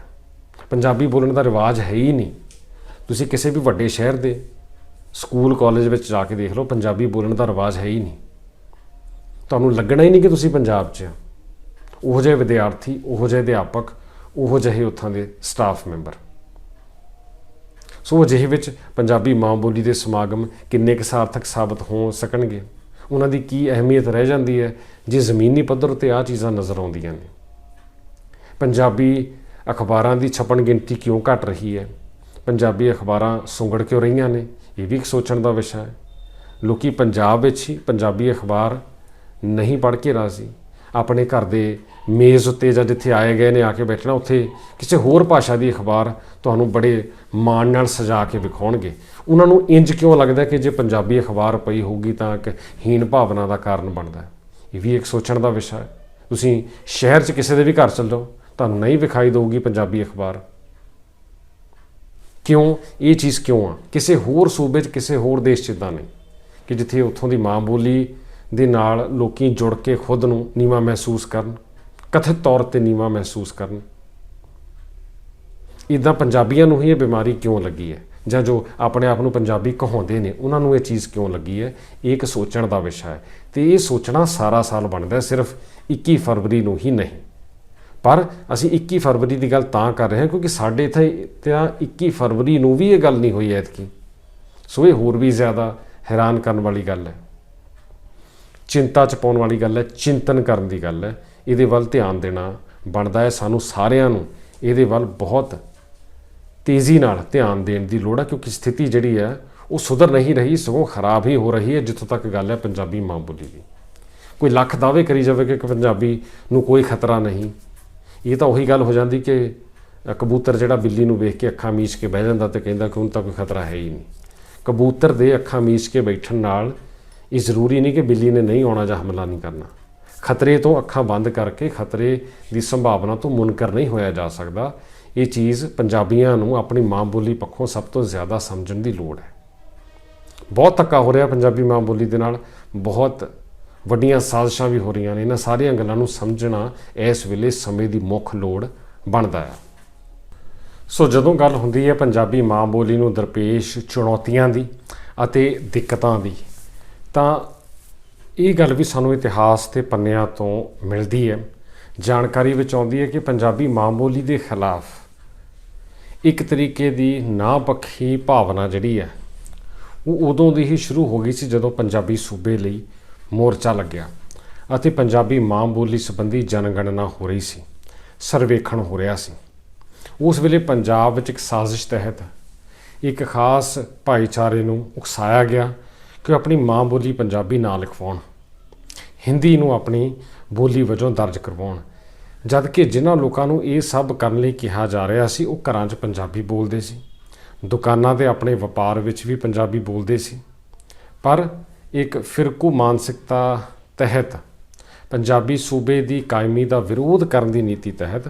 ਪੰਜਾਬੀ ਬੋਲਣ ਦਾ ਰਿਵਾਜ ਹੈ ਹੀ ਨਹੀਂ। ਤੁਸੀਂ ਕਿਸੇ ਵੀ ਵੱਡੇ ਸ਼ਹਿਰ ਦੇ ਸਕੂਲ, ਕਾਲਜ ਵਿੱਚ ਜਾ ਕੇ ਦੇਖ ਲਓ, ਪੰਜਾਬੀ ਬੋਲਣ ਦਾ ਰਿਵਾਜ ਹੈ ਹੀ ਨਹੀਂ। ਤੁਹਾਨੂੰ ਲੱਗਣਾ ਹੀ ਨਹੀਂ ਕਿ ਤੁਸੀਂ ਪੰਜਾਬ 'ਚ ਹੋ। ਉਹੋ ਜਿਹੇ ਵਿਦਿਆਰਥੀ, ਉਹੋ ਜਿਹੇ ਅਧਿਆਪਕ, ਉਹੋ ਜਿਹੇ ਉੱਥਾਂ ਦੇ ਸਟਾਫ ਮੈਂਬਰ ਸੋ ਅਜਿਹੇ ਵਿੱਚ ਪੰਜਾਬੀ ਮਾਂ ਬੋਲੀ ਦੇ ਸਮਾਗਮ ਕਿੰਨੇ ਕੁ ਸਾਰਥਕ ਸਾਬਤ ਹੋ ਸਕਣਗੇ? ਉਹਨਾਂ ਦੀ ਕੀ ਅਹਿਮੀਅਤ ਰਹਿ ਜਾਂਦੀ ਹੈ, ਜੇ ਜ਼ਮੀਨੀ ਪੱਧਰ ਉਤੇ ਆ ਚੀਜ਼ਾਂ ਨਜ਼ਰ ਆਉਂਦੀਆਂ ਨੇ। ਪੰਜਾਬੀ ਅਖਬਾਰਾਂ ਦੀ ਛਪਣ ਗਿਣਤੀ ਕਿਉਂ ਘਟ ਰਹੀ ਹੈ? ਪੰਜਾਬੀ ਅਖਬਾਰਾਂ ਸੁੰਗੜ ਕਿਉਂ ਰਹੀਆਂ ਨੇ? ਇਹ ਵੀ ਇੱਕ ਸੋਚਣ ਦਾ ਵਿਸ਼ਾ ਹੈ। ਲੋਕੀ ਪੰਜਾਬ ਵਿੱਚ ਹੀ ਪੰਜਾਬੀ ਅਖਬਾਰ ਨਹੀਂ ਪੜ੍ਹ ਕੇ ਰਾਜ਼ੀ। ਆਪਣੇ ਘਰ ਦੇ ਮੇਜ਼ ਉੱਤੇ ਜਾਂ ਜਿੱਥੇ ਆਏ ਗਏ ਨੇ ਆ ਕੇ ਬੈਠਣਾ, ਉੱਥੇ ਕਿਸੇ ਹੋਰ ਭਾਸ਼ਾ ਦੀ ਅਖਬਾਰ ਤੁਹਾਨੂੰ ਬੜੇ ਮਾਣ ਨਾਲ ਸਜਾ ਕੇ ਵਿਖਾਉਣਗੇ। ਉਹਨਾਂ ਨੂੰ ਇੰਜ ਕਿਉਂ ਲੱਗਦਾ ਕਿ ਜੇ ਪੰਜਾਬੀ ਅਖਬਾਰ ਪਈ ਹੋਊਗੀ ਤਾਂ ਇੱਕ ਹੀਨ ਭਾਵਨਾ ਦਾ ਕਾਰਨ ਬਣਦਾ ਹੈ? ਇਹ ਵੀ ਇੱਕ ਸੋਚਣ ਦਾ ਵਿਸ਼ਾ ਹੈ। ਤੁਸੀਂ ਸ਼ਹਿਰ 'ਚ ਕਿਸੇ ਦੇ ਵੀ ਘਰ ਚਲ ਜਾਓ ਤੁਹਾਨੂੰ ਨਹੀਂ ਵਿਖਾਈ ਦੇਊਗੀ ਪੰਜਾਬੀ ਅਖਬਾਰ। ਕਿਉਂ? ਇਹ ਚੀਜ਼ ਕਿਉਂ ਆ? ਕਿਸੇ ਹੋਰ ਸੂਬੇ 'ਚ ਕਿਸੇ ਹੋਰ ਦੇਸ਼ 'ਚ ਇਦਾਂ ਨਹੀਂ। ਕਿ ਜਿੱਥੇ ਉੱਥੋਂ ਦੀ ਮਾਂ ਬੋਲੀ ਦੇ ਨਾਲ ਲੋਕੀ ਜੁੜ ਕੇ ਖੁਦ ਨੂੰ ਨੀਵਾ ਮਹਿਸੂਸ ਕਰਨ, ਕਥਿਤ ਤੌਰ ਤੇ ਨੀਵਾ ਮਹਿਸੂਸ ਕਰਨ। ਇਦਾਂ ਪੰਜਾਬੀਆਂ ਨੂੰ ਹੀ ਇਹ ਬਿਮਾਰੀ ਕਿਉਂ ਲੱਗੀ ਹੈ? ਜਾਂ ਜੋ ਆਪਣੇ ਆਪ ਨੂੰ ਪੰਜਾਬੀ ਕਹਾਉਂਦੇ ਨੇ, ਉਹਨਾਂ ਨੂੰ ਇਹ ਚੀਜ਼ ਕਿਉਂ ਲੱਗੀ ਹੈ? ਇਹ ਇੱਕ ਸੋਚਣ ਦਾ ਵਿਸ਼ਾ ਹੈ। ਤੇ ਇਹ ਸੋਚਣਾ ਸਾਰਾ ਸਾਲ ਬਣਦਾ ਹੈ, ਸਿਰਫ 21 ਫਰਵਰੀ ਨੂੰ ਹੀ ਨਹੀਂ। ਪਰ ਅਸੀਂ 21 ਫਰਵਰੀ ਦੀ ਗੱਲ ਤਾਂ ਕਰ ਰਹੇ ਹਾਂ, ਕਿਉਂਕਿ ਸਾਡੇ ਇੱਥੇ ਤਾਂ 21 ਫਰਵਰੀ ਨੂੰ ਵੀ ਇਹ ਗੱਲ ਨਹੀਂ ਹੋਈ ਐਤਕੀ। ਸੋ ਇਹ ਹੋਰ ਵੀ ਜ਼ਿਆਦਾ ਹੈਰਾਨ ਕਰਨ ਵਾਲੀ ਗੱਲ ਹੈ। ਚਿੰਤਾ ਚ ਪਾਉਣ ਵਾਲੀ ਗੱਲ ਹੈ, ਚਿੰਤਨ ਕਰਨ ਦੀ ਗੱਲ ਹੈ। ਇਹਦੇ ਵੱਲ ਧਿਆਨ ਦੇਣਾ ਬਣਦਾ ਹੈ ਸਾਨੂੰ ਸਾਰਿਆਂ ਨੂੰ। ਇਹਦੇ ਵੱਲ ਬਹੁਤ ਤੇਜ਼ੀ ਨਾਲ ਧਿਆਨ ਦੇਣ ਦੀ ਲੋੜ ਹੈ ਕਿਉਂਕਿ ਸਥਿਤੀ ਜਿਹੜੀ ਹੈ ਉਹ ਸੁਧਰ ਨਹੀਂ ਰਹੀ, ਸਗੋਂ ਖਰਾਬ ਹੀ ਹੋ ਰਹੀ ਹੈ, ਜਿੱਥੋਂ ਤੱਕ ਗੱਲ ਹੈ ਪੰਜਾਬੀ ਮਾਂ ਬੋਲੀ ਦੀ। ਕੋਈ ਲੱਖ ਦਾਅਵੇ ਕਰੀ ਜਾਵੇ ਕਿ ਪੰਜਾਬੀ ਨੂੰ ਕੋਈ ਖਤਰਾ ਨਹੀਂ, ਇਹ ਤਾਂ ਉਹੀ ਗੱਲ ਹੋ ਜਾਂਦੀ ਕਿ ਕਬੂਤਰ ਜਿਹੜਾ ਬਿੱਲੀ ਨੂੰ ਵੇਖ ਕੇ ਅੱਖਾਂ ਮੀਚ ਕੇ ਬਹਿ ਜਾਂਦਾ ਤੇ ਕਹਿੰਦਾ ਕਿ ਹੁਣ ਤਾਂ ਕੋਈ ਖਤਰਾ ਹੈ ਹੀ ਨਹੀਂ। ਕਬੂਤਰ ਦੇ ਅੱਖਾਂ ਮੀਚ ਕੇ ਬੈਠਣ ਨਾਲ ਇਹ ਜ਼ਰੂਰੀ ਨਹੀਂ ਕਿ ਬਿੱਲੀ ਨੇ ਨਹੀਂ ਆਉਣਾ ਜਾਂ ਹਮਲਾ ਨਹੀਂ ਕਰਨਾ। ਖਤਰੇ ਤੋਂ ਅੱਖਾਂ ਬੰਦ ਕਰਕੇ ਖਤਰੇ ਦੀ ਸੰਭਾਵਨਾ ਤੋਂ ਮੁਨਕਰ ਨਹੀਂ ਹੋਇਆ ਜਾ ਸਕਦਾ। ਇਹ ਚੀਜ਼ ਪੰਜਾਬੀਆਂ ਨੂੰ ਆਪਣੀ ਮਾਂ ਬੋਲੀ ਪੱਖੋਂ ਸਭ ਤੋਂ ਜ਼ਿਆਦਾ ਸਮਝਣ ਦੀ ਲੋੜ ਹੈ। ਬਹੁਤ ਧੱਕਾ ਹੋ ਰਿਹਾ ਪੰਜਾਬੀ ਮਾਂ ਬੋਲੀ ਦੇ ਨਾਲ। ਬਹੁਤ ਵੱਡੀਆਂ ਸਾਜ਼ਿਸ਼ਾਂ ਵੀ ਹੋ ਰਹੀਆਂ ਨੇ। ਇਹਨਾਂ ਸਾਰੀਆਂ ਗੱਲਾਂ ਨੂੰ ਸਮਝਣਾ ਇਸ ਵੇਲੇ ਸਮੇਂ ਦੀ ਮੁੱਖ ਲੋੜ ਬਣਦਾ ਹੈ। ਸੋ ਜਦੋਂ ਗੱਲ ਹੁੰਦੀ ਹੈ ਪੰਜਾਬੀ ਮਾਂ ਬੋਲੀ ਨੂੰ ਦਰਪੇਸ਼ ਚੁਣੌਤੀਆਂ ਦੀ ਅਤੇ ਦਿੱਕਤਾਂ ਦੀ, ਤਾਂ ਇਹ ਗੱਲ ਵੀ ਸਾਨੂੰ ਇਤਿਹਾਸ ਤੇ ਪੰਨਿਆਂ ਤੋਂ ਮਿਲਦੀ ਹੈ। ਜਾਣਕਾਰੀ ਵਿੱਚ ਆਉਂਦੀ ਹੈ ਕਿ ਪੰਜਾਬੀ ਮਾਂ ਬੋਲੀ ਦੇ ਖਿਲਾਫ ਇੱਕ ਤਰੀਕੇ ਦੀ ਨਾ ਪੱਖੀ ਭਾਵਨਾ ਜਿਹੜੀ ਹੈ, ਉਹ ਉਦੋਂ ਦੀ ਹੀ ਸ਼ੁਰੂ ਹੋ ਗਈ ਸੀ ਜਦੋਂ ਪੰਜਾਬੀ ਸੂਬੇ ਲਈ ਮੋਰਚਾ ਲੱਗਿਆ ਅਤੇ ਪੰਜਾਬੀ ਮਾਂ ਬੋਲੀ ਸੰਬੰਧੀ ਜਨਗਣਨਾ ਹੋ ਰਹੀ ਸੀ, ਸਰਵੇਖਣ ਹੋ ਰਿਹਾ ਸੀ। ਉਸ ਵੇਲੇ ਪੰਜਾਬ ਵਿੱਚ ਇੱਕ ਸਾਜ਼ਿਸ਼ ਤਹਿਤ ਇੱਕ ਖਾਸ ਭਾਈਚਾਰੇ ਨੂੰ ਉਕਸਾਇਆ ਗਿਆ ਕਿ ਆਪਣੀ ਮਾਂ ਬੋਲੀ ਪੰਜਾਬੀ ਨਾ ਲਿਖਵਾਉਣ, ਹਿੰਦੀ ਨੂੰ ਆਪਣੀ ਬੋਲੀ ਵਜੋਂ ਦਰਜ ਕਰਵਾਉਣ। ਜਦ ਕਿ ਜਿਨ੍ਹਾਂ ਲੋਕਾਂ ਨੂੰ ਇਹ ਸਭ ਕਰਨ ਲਈ ਕਿਹਾ ਜਾ ਰਿਹਾ ਸੀ, ਉਹ ਘਰਾਂ 'ਚ ਪੰਜਾਬੀ ਬੋਲਦੇ ਸੀ। ਦੁਕਾਨਾਂ ਤੇ ਆਪਣੇ ਵਪਾਰ ਵਿੱਚ ਵੀ ਪੰਜਾਬੀ ਬੋਲਦੇ ਸੀ। ਪਰ ਇੱਕ ਫਿਰਕੂ ਮਾਨਸਿਕਤਾ ਤਹਿਤ ਪੰਜਾਬੀ ਸੂਬੇ ਦੀ ਕਾਇਮੀ ਦਾ ਵਿਰੋਧ ਕਰਨ ਦੀ ਨੀਤੀ ਤਹਿਤ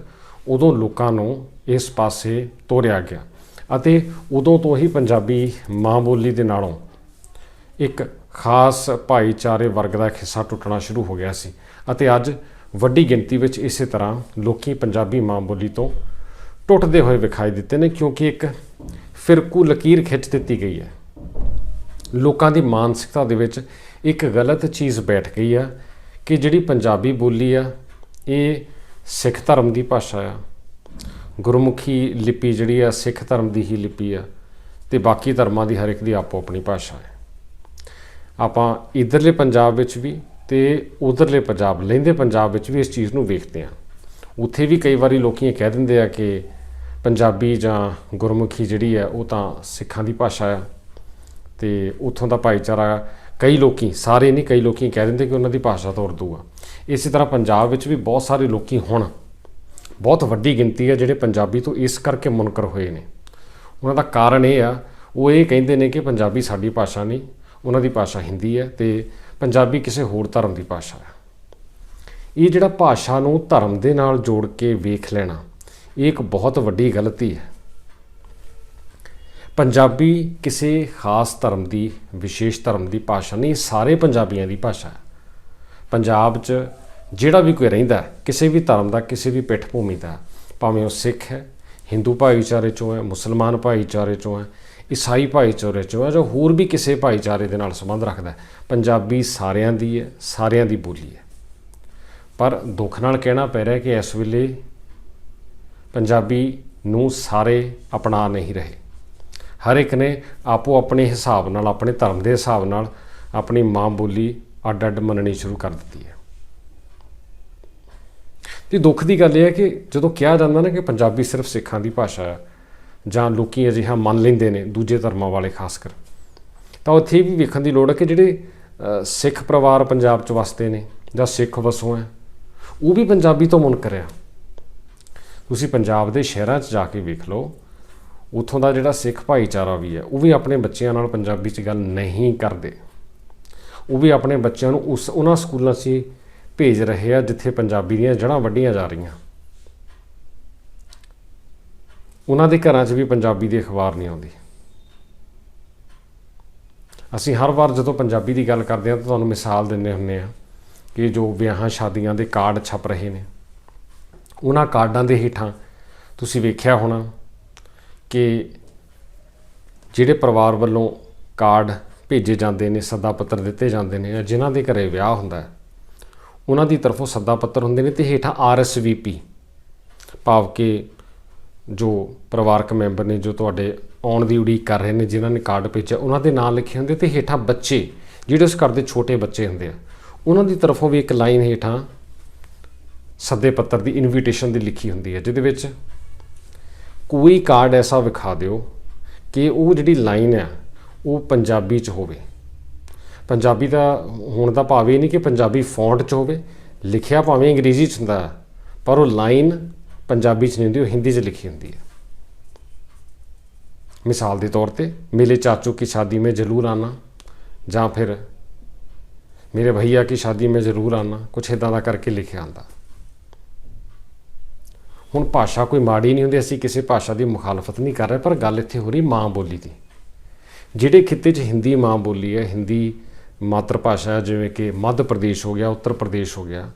ਉਦੋਂ ਲੋਕਾਂ ਨੂੰ ਇਸ ਪਾਸੇ ਤੋਰਿਆ ਗਿਆ ਅਤੇ ਉਦੋਂ ਤੋਂ ਹੀ ਪੰਜਾਬੀ ਮਾਂ ਬੋਲੀ ਦੇ ਨਾਲੋਂ ਇੱਕ ਖਾਸ ਭਾਈਚਾਰੇ ਵਰਗ ਦਾ ਇੱਕ ਹਿੱਸਾ ਟੁੱਟਣਾ ਸ਼ੁਰੂ ਹੋ ਗਿਆ ਸੀ ਅਤੇ ਅੱਜ ਵੱਡੀ ਗਿਣਤੀ ਵਿੱਚ ਇਸੇ ਤਰ੍ਹਾਂ ਲੋਕੀ ਪੰਜਾਬੀ ਮਾਂ ਬੋਲੀ ਤੋਂ ਟੁੱਟਦੇ ਹੋਏ ਵਿਖਾਈ ਦਿੱਤੇ ਨੇ ਕਿਉਂਕਿ ਇੱਕ ਫਿਰਕੂ ਲਕੀਰ ਖਿੱਚ ਦਿੱਤੀ ਗਈ ਹੈ। ਲੋਕਾਂ ਦੀ ਮਾਨਸਿਕਤਾ ਦੇ ਵਿੱਚ ਇੱਕ ਗਲਤ ਚੀਜ਼ ਬੈਠ ਗਈ ਆ ਕਿ ਜਿਹੜੀ ਪੰਜਾਬੀ ਬੋਲੀ ਆ, ਇਹ ਸਿੱਖ ਧਰਮ ਦੀ ਭਾਸ਼ਾ ਆ। ਗੁਰਮੁਖੀ ਲਿਪੀ ਜਿਹੜੀ ਆ, ਸਿੱਖ ਧਰਮ ਦੀ ਹੀ ਲਿਪੀ ਆ ਤੇ ਬਾਕੀ ਧਰਮਾਂ ਦੀ ਹਰ ਇੱਕ ਦੀ ਆਪੋ ਆਪਣੀ ਭਾਸ਼ਾ ਹੈ। ਆਪਾਂ ਇਧਰਲੇ ਪੰਜਾਬ ਵਿੱਚ ਵੀ ਤੇ ਉਧਰਲੇ ਪੰਜਾਬ ਲਹਿੰਦੇ ਪੰਜਾਬ ਵਿੱਚ ਵੀ ਇਸ ਚੀਜ਼ ਨੂੰ ਵੇਖਦੇ ਆ ਉੱਥੇ ਵੀ ਕਈ ਵਾਰੀ ਲੋਕੀ ਇਹ ਕਹਿ ਦਿੰਦੇ ਆ ਕਿ ਪੰਜਾਬੀ ਜਾਂ ਗੁਰਮੁਖੀ ਜਿਹੜੀ ਹੈ, ਉਹ ਤਾਂ ਸਿੱਖਾਂ ਦੀ ਭਾਸ਼ਾ ਆ। ਤੇ ਉੱਥੋਂ ਦਾ ਭਾਈਚਾਰਾ ਕਈ ਲੋਕੀ, ਸਾਰੇ ਨਹੀਂ, ਕਈ ਲੋਕੀ ਕਹਿ ਦਿੰਦੇ ਕਿ ਉਹਨਾਂ ਦੀ ਭਾਸ਼ਾ ਤਾਂ ਉਰਦੂ ਆ। ਇਸੇ ਤਰ੍ਹਾਂ ਪੰਜਾਬ ਵਿੱਚ ਵੀ ਬਹੁਤ ਸਾਰੇ ਲੋਕੀ ਹੁਣ ਬਹੁਤ ਵੱਡੀ ਗਿਣਤੀ ਹੈ ਜਿਹੜੇ ਪੰਜਾਬੀ ਤੋਂ ਇਸ ਕਰਕੇ ਮੁਨਕਰ ਹੋਏ ਨੇ। ਉਹਨਾਂ ਦਾ ਕਾਰਨ ਇਹ ਆ, ਉਹ ਇਹ ਕਹਿੰਦੇ ਨੇ ਕਿ ਪੰਜਾਬੀ ਸਾਡੀ ਭਾਸ਼ਾ ਨਹੀਂ, ਉਹਨਾਂ ਦੀ ਭਾਸ਼ਾ ਹਿੰਦੀ ਹੈ ਤੇ ਪੰਜਾਬੀ ਕਿਸੇ ਹੋਰ ਧਰਮ ਦੀ ਭਾਸ਼ਾ ਹੈ। ਇਹ ਜਿਹੜਾ ਭਾਸ਼ਾ ਨੂੰ ਧਰਮ ਦੇ ਨਾਲ ਜੋੜ ਕੇ ਵੇਖ ਲੈਣਾ, ਇਹ ਇੱਕ ਬਹੁਤ ਵੱਡੀ ਗਲਤੀ ਹੈ। ਪੰਜਾਬੀ ਕਿਸੇ ਖਾਸ ਧਰਮ ਦੀ, ਵਿਸ਼ੇਸ਼ ਧਰਮ ਦੀ ਭਾਸ਼ਾ ਨਹੀਂ ਸਾਰੇ ਪੰਜਾਬੀਆਂ ਦੀ ਭਾਸ਼ਾ ਹੈ। ਪੰਜਾਬ 'ਚ ਜਿਹੜਾ ਵੀ ਕੋਈ ਰਹਿੰਦਾ ਕਿਸੇ ਵੀ ਧਰਮ ਦਾ, ਕਿਸੇ ਵੀ ਪਿੱਠ ਭੂਮੀ ਦਾ, ਭਾਵੇਂ ਉਹ ਸਿੱਖ ਹੈ, ਹਿੰਦੂ ਭਾਈਚਾਰੇ ਚੋਂ ਹੈ, ਮੁਸਲਮਾਨ ਭਾਈਚਾਰੇ ਚੋਂ ਹੈ ਈਸਾਈ ਭਾਈਚਾਰੇ ਚੋਂ ਹੈ, ਜਾਂ ਹੋਰ ਵੀ ਕਿਸੇ ਭਾਈਚਾਰੇ ਦੇ ਨਾਲ ਸੰਬੰਧ ਰੱਖਦਾ ਹੈ। ਪੰਜਾਬੀ ਸਾਰਿਆਂ ਦੀ ਹੈ, ਸਾਰਿਆਂ ਦੀ ਬੋਲੀ ਹੈ। ਪਰ ਦੁੱਖ ਨਾਲ ਕਹਿਣਾ ਪੈ ਰਿਹਾ ਕਿ ਇਸ ਵੇਲੇ ਪੰਜਾਬੀ ਨੂੰ ਸਾਰੇ ਅਪਣਾ ਨਹੀਂ ਰਹੇ। ਹਰ ਇੱਕ ਨੇ ਆਪੋ ਆਪਣੇ ਹਿਸਾਬ ਨਾਲ, ਆਪਣੇ ਧਰਮ ਦੇ ਹਿਸਾਬ ਨਾਲ ਆਪਣੀ ਮਾਂ ਬੋਲੀ ਅੱਡ ਅੱਡ ਮੰਨਣੀ ਸ਼ੁਰੂ ਕਰ ਦਿੱਤੀ ਹੈ। ਤੇ ਦੁੱਖ ਦੀ ਗੱਲ ਇਹ ਹੈ ਕਿ ਜਦੋਂ ਕਿਹਾ ਜਾਂਦਾ ਨਾ ਕਿ ਪੰਜਾਬੀ ਸਿਰਫ ਸਿੱਖਾਂ ਦੀ ਭਾਸ਼ਾ ਹੈ ਜਾਂ ਲੋਕੀ ਅਜਿਹਾ ਮੰਨ ਲੈਂਦੇ ਨੇ ਦੂਜੇ ਧਰਮਾਂ ਵਾਲੇ ਖਾਸ ਕਰ। ਤਾਂ ਉੱਥੇ ਇਹ ਵੀ ਵੇਖਣ ਦੀ ਲੋੜ ਹੈ ਕਿ ਜਿਹੜੇ ਸਿੱਖ ਪਰਿਵਾਰ ਪੰਜਾਬ 'ਚ ਵਸਦੇ ਨੇ ਜਾਂ ਸਿੱਖ ਵਸੋਂ ਹੈ, ਉਹ ਵੀ ਪੰਜਾਬੀ ਤੋਂ ਮੁਨਕਰ ਆ। ਤੁਸੀਂ ਪੰਜਾਬ ਦੇ ਸ਼ਹਿਰਾਂ 'ਚ ਜਾ ਕੇ ਵੇਖ ਲਓ, ਉਥੋਂ ਦਾ ਜਿਹੜਾ ਸਿੱਖ ਭਾਈਚਾਰਾ ਵੀ ਹੈ, ਉਹ ਵੀ ਆਪਣੇ ਬੱਚਿਆਂ ਨਾਲ ਪੰਜਾਬੀ 'ਚ ਗੱਲ ਨਹੀਂ ਕਰਦੇ। ਉਹ ਵੀ ਆਪਣੇ ਬੱਚਿਆਂ ਨੂੰ ਉਸ, ਉਹਨਾਂ ਸਕੂਲਾਂ 'ਚ ਭੇਜ ਰਹੇ ਆ ਜਿੱਥੇ ਪੰਜਾਬੀ ਦੀਆਂ ਜੜ੍ਹਾਂ ਵੱਢੀਆਂ ਜਾ ਰਹੀਆਂ। ਉਹਨਾਂ ਦੇ ਘਰਾਂ 'ਚ ਵੀ ਪੰਜਾਬੀ ਦੀ ਅਖਬਾਰ ਨਹੀਂ ਆਉਂਦੀ। ਅਸੀਂ ਹਰ ਵਾਰ ਜਦੋਂ ਪੰਜਾਬੀ ਦੀ ਗੱਲ ਕਰਦੇ ਹਾਂ ਤਾਂ ਤੁਹਾਨੂੰ ਮਿਸਾਲ ਦਿੰਦੇ ਹੁੰਦੇ ਆ ਕਿ ਜੋ ਵਿਆਹਾਂ ਸ਼ਾਦੀਆਂ ਦੇ ਕਾਰਡ ਛਪ ਰਹੇ ਨੇ। ਉਹਨਾਂ ਕਾਰਡਾਂ ਦੇ ਹੇਠਾਂ ਤੁਸੀਂ ਵੇਖਿਆ ਹੋਣਾ ਕਿ ਜਿਹੜੇ ਪਰਿਵਾਰ ਵੱਲੋਂ ਕਾਰਡ ਭੇਜੇ ਜਾਂਦੇ ਨੇ, ਸੱਦਾ ਪੱਤਰ ਦਿੱਤੇ ਜਾਂਦੇ ਨੇ ਜਾਂ ਜਿਨ੍ਹਾਂ ਦੇ ਘਰੇ ਵਿਆਹ ਹੁੰਦਾ ਹੈ, ਉਹਨਾਂ ਦੀ ਤਰਫੋਂ ਸੱਦਾ ਪੱਤਰ ਹੁੰਦੇ ਨੇ ਤੇ ਹੇਠਾਂ ਆਰਐਸਵੀਪੀ ਭਾਵ ਕਿ ਜੋ ਪਰਿਵਾਰਕ ਮੈਂਬਰ ਨੇ ਜੋ ਤੁਹਾਡੇ ਆਉਣ ਦੀ ਉਡੀਕ ਕਰ ਰਹੇ ਨੇ, ਜਿਨ੍ਹਾਂ ਨੇ ਕਾਰਡ ਭੇਜਿਆ, ਉਹਨਾਂ ਦੇ ਨਾਂ ਲਿਖੇ ਹੁੰਦੇ ਤੇ ਹੇਠਾਂ ਬੱਚੇ, ਜਿਹੜੇ ਉਸ ਘਰ ਦੇ ਛੋਟੇ ਬੱਚੇ ਹੁੰਦੇ ਆ, ਉਹਨਾਂ ਦੀ ਤਰਫੋਂ ਵੀ ਇੱਕ ਲਾਈਨ ਹੇਠਾਂ ਸੱਦੇ ਪੱਤਰ ਦੀ ਇਨਵੀਟੇਸ਼ਨ ਦੀ ਲਿਖੀ ਹੁੰਦੀ ਹੈ, ਜਿਹਦੇ ਵਿੱਚ ਕੋਈ ਕਾਰਡ ਐਸਾ ਵਿਖਾ ਦਿਓ ਕਿ ਉਹ ਜਿਹੜੀ ਲਾਈਨ ਹੈ ਉਹ ਪੰਜਾਬੀ ਚ ਹੋਵੇ। ਪੰਜਾਬੀ ਦਾ ਹੁਣ ਦਾ ਭਾਵ ਇਹ ਨਹੀਂ ਕਿ ਪੰਜਾਬੀ ਫੌਂਟ ਚ ਹੋਵੇ, ਲਿਖਿਆ ਭਾਵੇਂ ਅੰਗਰੇਜ਼ੀ ਚ ਹੁੰਦਾ, ਪਰ ਉਹ ਲਾਈਨ ਪੰਜਾਬੀ 'ਚ ਨਹੀਂ ਹੁੰਦੀ, ਉਹ ਹਿੰਦੀ 'ਚ ਲਿਖੀ ਹੁੰਦੀ ਹੈ। ਮਿਸਾਲ ਦੇ ਤੌਰ ਤੇ ਮੇਰੇ ਚਾਚੂ ਕੀ ਸ਼ਾਦੀ में ਜ਼ਰੂਰ ਆਣਾ, ਜਾਂ ਫਿਰ ਮੇਰੇ ਭਈਆ ਕੀ ਸ਼ਾਦੀ में ਜ਼ਰੂਰ ਆਣਾ, ਕੁਛ ਇਦਾਂ ਦਾ ਕਰਕੇ ਲਿਖਿਆ ਆਂਦਾ ਹੁਣ ਭਾਸ਼ਾ ਕੋਈ ਮਾੜੀ ਨਹੀਂ ਹੁੰਦੀ, ਅਸੀਂ ਕਿਸੇ ਭਾਸ਼ਾ ਦੀ ਮੁਖਾਲਫਤ ਨਹੀਂ ਕਰ ਰਹੇ, ਪਰ ਗੱਲ ਇੱਥੇ ਹੋ ਰਹੀ ਮਾਂ ਬੋਲੀ ਦੀ। ਜਿਹੜੇ ਖਿੱਤੇ 'ਚ ਹਿੰਦੀ ਮਾਂ ਬੋਲੀ ਹੈ, ਹਿੰਦੀ ਮਾਤਰ ਭਾਸ਼ਾ ਜਿਵੇਂ ਕਿ ਮੱਧ ਪ੍ਰਦੇਸ਼ ਹੋ ਗਿਆ, ਉੱਤਰ ਪ੍ਰਦੇਸ਼ ਹੋ ਗਿਆ,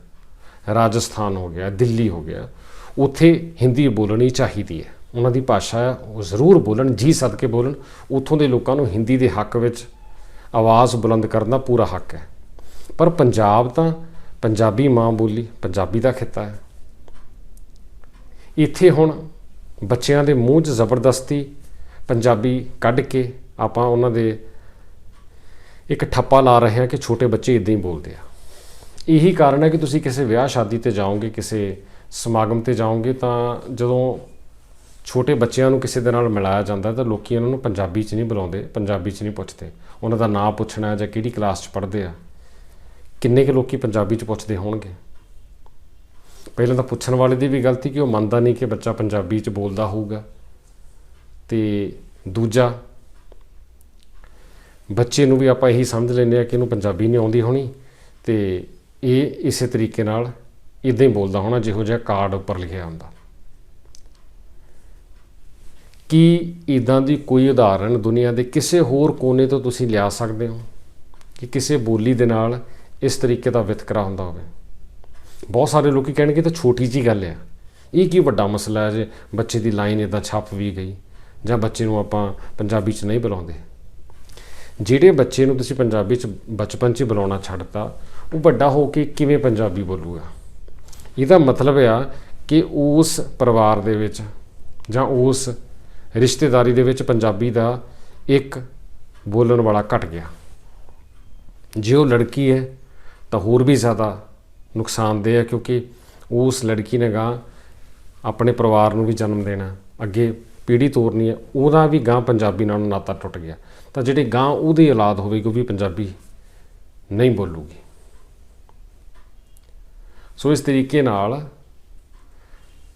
ਰਾਜਸਥਾਨ ਹੋ ਗਿਆ, ਦਿੱਲੀ ਹੋ ਗਿਆ ਉੱਥੇ ਹਿੰਦੀ ਬੋਲਣੀ ਚਾਹੀਦੀ ਹੈ। ਉਹਨਾਂ ਦੀ ਭਾਸ਼ਾ ਹੈ ਉਹ ਜ਼ਰੂਰ ਬੋਲਣ, ਜੀ ਸਦਕੇ ਬੋਲਣ। ਉੱਥੋਂ ਦੇ ਲੋਕਾਂ ਨੂੰ ਹਿੰਦੀ ਦੇ ਹੱਕ ਵਿੱਚ ਆਵਾਜ਼ ਬੁਲੰਦ ਕਰਨ ਦਾ ਪੂਰਾ ਹੱਕ ਹੈ। ਪਰ ਪੰਜਾਬ ਤਾਂ ਪੰਜਾਬੀ ਮਾਂ ਬੋਲੀ, ਪੰਜਾਬੀ ਦਾ ਖਿੱਤਾ ਹੈ। ਇੱਥੇ ਹੁਣ ਬੱਚਿਆਂ ਦੇ ਮੂੰਹ 'ਚ ਜ਼ਬਰਦਸਤੀ ਪੰਜਾਬੀ ਕੱਢ ਕੇ ਆਪਾਂ ਉਹਨਾਂ ਦੇ ਇੱਕ ਠੱਪਾ ਲਾ ਰਹੇ ਹਾਂ ਕਿ ਛੋਟੇ ਬੱਚੇ ਇਦਾਂ ਹੀ ਬੋਲਦੇ ਆ। ਇਹੀ ਕਾਰਨ ਹੈ ਕਿ ਤੁਸੀਂ ਕਿਸੇ ਵਿਆਹ ਸ਼ਾਦੀ ਤੇ ਜਾਓਗੇ, ਕਿਸੇ ਸਮਾਗਮ ਤੇ ਜਾਓਗੇ ਤਾਂ ਜਦੋਂ ਛੋਟੇ ਬੱਚਿਆਂ ਨੂੰ ਕਿਸੇ ਦੇ ਨਾਲ ਮਿਲਾਇਆ ਜਾਂਦਾ ਤਾਂ ਲੋਕੀ ਉਹਨਾਂ ਨੂੰ ਪੰਜਾਬੀ 'ਚ ਨਹੀਂ ਬੁਲਾਉਂਦੇ, ਪੰਜਾਬੀ 'ਚ ਨਹੀਂ ਪੁੱਛਦੇ। ਉਹਨਾਂ ਦਾ ਨਾਂ ਪੁੱਛਣਾ ਜਾਂ ਕਿਹੜੀ ਕਲਾਸ 'ਚ ਪੜ੍ਹਦੇ ਆ, ਕਿੰਨੇ ਕੁ ਲੋਕੀ ਪੰਜਾਬੀ 'ਚ ਪੁੱਛਦੇ ਹੋਣਗੇ? ਪਹਿਲਾਂ ਤਾਂ ਪੁੱਛਣ ਵਾਲੇ ਦੀ ਵੀ ਗਲਤੀ ਕਿ ਉਹ ਮੰਨਦਾ ਨਹੀਂ ਕਿ ਬੱਚਾ ਪੰਜਾਬੀ 'ਚ ਬੋਲਦਾ ਹੋਊਗਾ। ਤੇ ਦੂਜਾ, ਬੱਚੇ ਨੂੰ ਵੀ ਆਪਾਂ ਇਹੀ ਸਮਝ ਲੈਂਦੇ ਆ ਕਿ ਇਹਨੂੰ ਪੰਜਾਬੀ ਨਹੀਂ ਆਉਂਦੀ ਹੋਣੀ ਤੇ ਇਹ ਇਸੇ ਤਰੀਕੇ ਨਾਲ ਇਦਾਂ ਹੀ ਬੋਲਦਾ ਹੋਣਾ, ਜਿਹੋ ਜਿਹਾ ਕਾਰਡ ਉੱਪਰ ਲਿਖਿਆ ਹੁੰਦਾ। ਕੀ ਇਦਾਂ ਦੀ ਕੋਈ ਉਦਾਹਰਣ ਦੁਨੀਆ ਦੇ ਕਿਸੇ ਹੋਰ ਕੋਨੇ ਤੋਂ ਤੁਸੀਂ ਲਿਆ ਸਕਦੇ ਹੋ? ਕਿ ਕਿਸੇ ਬੋਲੀ ਦੇ ਨਾਲ ਇਸ ਤਰੀਕੇ ਦਾ ਵਿਤਕਰਾ ਹੁੰਦਾ ਹੋਵੇ? ਬਹੁਤ ਸਾਰੇ ਲੋਕੀ ਕਹਿਣਗੇ ਤਾਂ ਛੋਟੀ ਜੀ ਗੱਲ ਆ। ਇਹ ਕੀ ਵੱਡਾ ਮਸਲਾ ਹੈ ਜੇ ਬੱਚੇ ਦੀ ਲਾਈਨ ਇਦਾਂ ਛਪ ਵੀ ਗਈ, ਜਾਂ ਬੱਚੇ ਨੂੰ ਆਪਾਂ ਪੰਜਾਬੀ 'ਚ ਨਹੀਂ ਬੁਲਾਉਂਦੇ? ਜਿਹੜੇ ਬੱਚੇ ਨੂੰ ਤੁਸੀਂ ਪੰਜਾਬੀ 'ਚ, ਬਚਪਨ 'ਚ ਹੀ ਬੁਲਾਉਣਾ ਛੱਡਤਾ, ਉਹ ਵੱਡਾ ਹੋ ਕੇ ਕਿਵੇਂ ਪੰਜਾਬੀ ਬੋਲੂਗਾ? ਇਹਦਾ ਮਤਲਬ ਆ ਕਿ ਉਸ ਪਰਿਵਾਰ ਦੇ ਵਿੱਚ ਜਾਂ ਉਸ ਰਿਸ਼ਤੇਦਾਰੀ ਦੇ ਵਿੱਚ ਪੰਜਾਬੀ ਦਾ ਇੱਕ ਬੋਲਣ ਵਾਲਾ ਘਟ ਗਿਆ। ਜੇ ਉਹ ਲੜਕੀ ਹੈ, ਤਾਂ ਹੋਰ ਵੀ ਜ਼ਿਆਦਾ ਨੁਕਸਾਨਦੇਹ ਹੈ ਕਿਉਂਕਿ ਉਸ ਲੜਕੀ ਨੇ ਗਾਂ ਆਪਣੇ ਪਰਿਵਾਰ ਨੂੰ ਵੀ ਜਨਮ ਦੇਣਾ, ਅੱਗੇ ਪੀੜ੍ਹੀ ਤੋਰਨੀ ਹੈ, ਉਹਦਾ ਵੀ ਗਾਂ ਪੰਜਾਬੀ ਨਾਲ ਨਾਤਾ ਟੁੱਟ ਗਿਆ। ਤਾਂ ਜਿਹੜੇ ਗਾਂ ਉਹਦੀ ਔਲਾਦ ਹੋਵੇਗੀ, ਉਹ ਵੀ ਪੰਜਾਬੀ ਨਹੀਂ ਬੋਲੂਗੀ। ਸੋ ਇਸ ਤਰੀਕੇ ਨਾਲ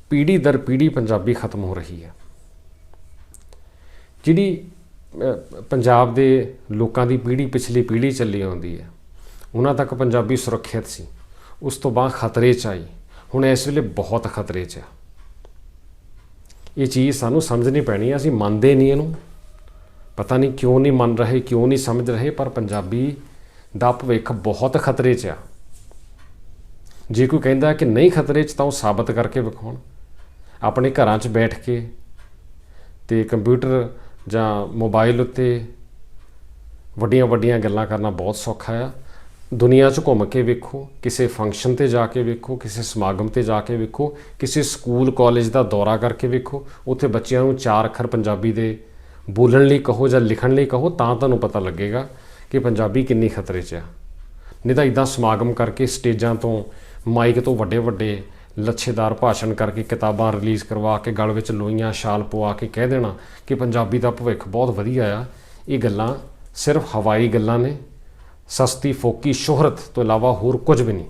ਪੀੜ੍ਹੀ ਦਰ ਪੀੜ੍ਹੀ ਪੰਜਾਬੀ ਖਤਮ ਹੋ ਰਹੀ ਹੈ। ਜਿਹੜੀ ਪੰਜਾਬ ਦੇ ਲੋਕਾਂ ਦੀ ਪੀੜ੍ਹੀ ਪਿਛਲੀ ਪੀੜ੍ਹੀ ਚੱਲੀ ਆਉਂਦੀ ਹੈ, ਉਹਨਾਂ ਤੱਕ ਪੰਜਾਬੀ ਸੁਰੱਖਿਅਤ ਸੀ। ਉਸ ਤੋਂ ਬਾਅਦ ਖਤਰੇ 'ਚ ਆਈ। ਹੁਣ ਇਸ ਵੇਲੇ ਬਹੁਤ ਖਤਰੇ 'ਚ ਆ। ਇਹ ਚੀਜ਼ ਸਾਨੂੰ ਸਮਝਣੀ ਪੈਣੀ ਹੈ, ਅਸੀਂ ਮੰਨਦੇ ਨਹੀਂ ਇਹਨੂੰ। ਪਤਾ ਨਹੀਂ ਕਿਉਂ ਨਹੀਂ ਮੰਨ ਰਹੇ, ਕਿਉਂ ਨਹੀਂ ਸਮਝ ਰਹੇ, ਪਰ ਪੰਜਾਬੀ ਦਾ ਭਵਿੱਖ ਬਹੁਤ ਖਤਰੇ 'ਚ ਆ। ਜੇ ਕੋਈ ਕਹਿੰਦਾ ਕਿ ਨਹੀਂ ਖਤਰੇ 'ਚ ਤਾਂ ਉਹ ਸਾਬਤ ਕਰਕੇ ਵਿਖਾਉਣ। ਆਪਣੇ ਘਰਾਂ 'ਚ ਬੈਠ ਕੇ ਤੇ ਕੰਪਿਊਟਰ ਜਾਂ ਮੋਬਾਈਲ ਉੱਤੇ ਵੱਡੀਆਂ ਵੱਡੀਆਂ ਗੱਲਾਂ ਕਰਨਾ ਬਹੁਤ ਸੌਖਾ ਆ। ਦੁਨੀਆ 'ਚ ਘੁੰਮ ਕੇ ਵੇਖੋ, ਕਿਸੇ ਫੰਕਸ਼ਨ ਤੇ ਜਾ ਕੇ ਵੇਖੋ, ਕਿਸੇ ਸਮਾਗਮ ਤੇ ਜਾ ਕੇ ਵੇਖੋ, ਕਿਸੇ ਸਕੂਲ ਕਾਲਜ ਦਾ ਦੌਰਾ ਕਰਕੇ ਵੇਖੋ, ਉੱਥੇ ਬੱਚਿਆਂ ਨੂੰ ਚਾਰ ਅੱਖਰ ਪੰਜਾਬੀ ਦੇ ਬੋਲਣ ਲਈ ਕਹੋ ਜਾਂ ਲਿਖਣ ਲਈ ਕਹੋ ਤਾਂ ਤੁਹਾਨੂੰ ਪਤਾ ਲੱਗੇਗਾ ਕਿ ਪੰਜਾਬੀ ਕਿੰਨੀ ਖਤਰੇ 'ਚ ਆ। ਨਹੀਂ ਤਾਂ ਇਦਾਂ ਸਮਾਗਮ ਕਰਕੇ ਸਟੇਜਾਂ ਤੋਂ ਮਾਈਕ ਤੋਂ ਵੱਡੇ ਵੱਡੇ ਲੱਛੇਦਾਰ ਭਾਸ਼ਣ ਕਰਕੇ ਕਿਤਾਬਾਂ ਰਿਲੀਜ਼ ਕਰਵਾ ਕੇ ਗਲ ਵਿੱਚ ਲੋਈਆਂ, ਛਾਲ ਪਵਾ ਕੇ ਕਹਿ ਦੇਣਾ ਕਿ ਪੰਜਾਬੀ ਦਾ ਭਵਿੱਖ ਬਹੁਤ ਵਧੀਆ ਆ। ਇਹ ਗੱਲਾਂ ਸਿਰਫ ਹਵਾਈ ਗੱਲਾਂ ਨੇ। ਸਸਤੀ, ਫੋਕੀ, ਸ਼ੋਹਰਤ ਤੋਂ ਇਲਾਵਾ ਹੋਰ ਕੁਝ ਵੀ ਨਹੀਂ।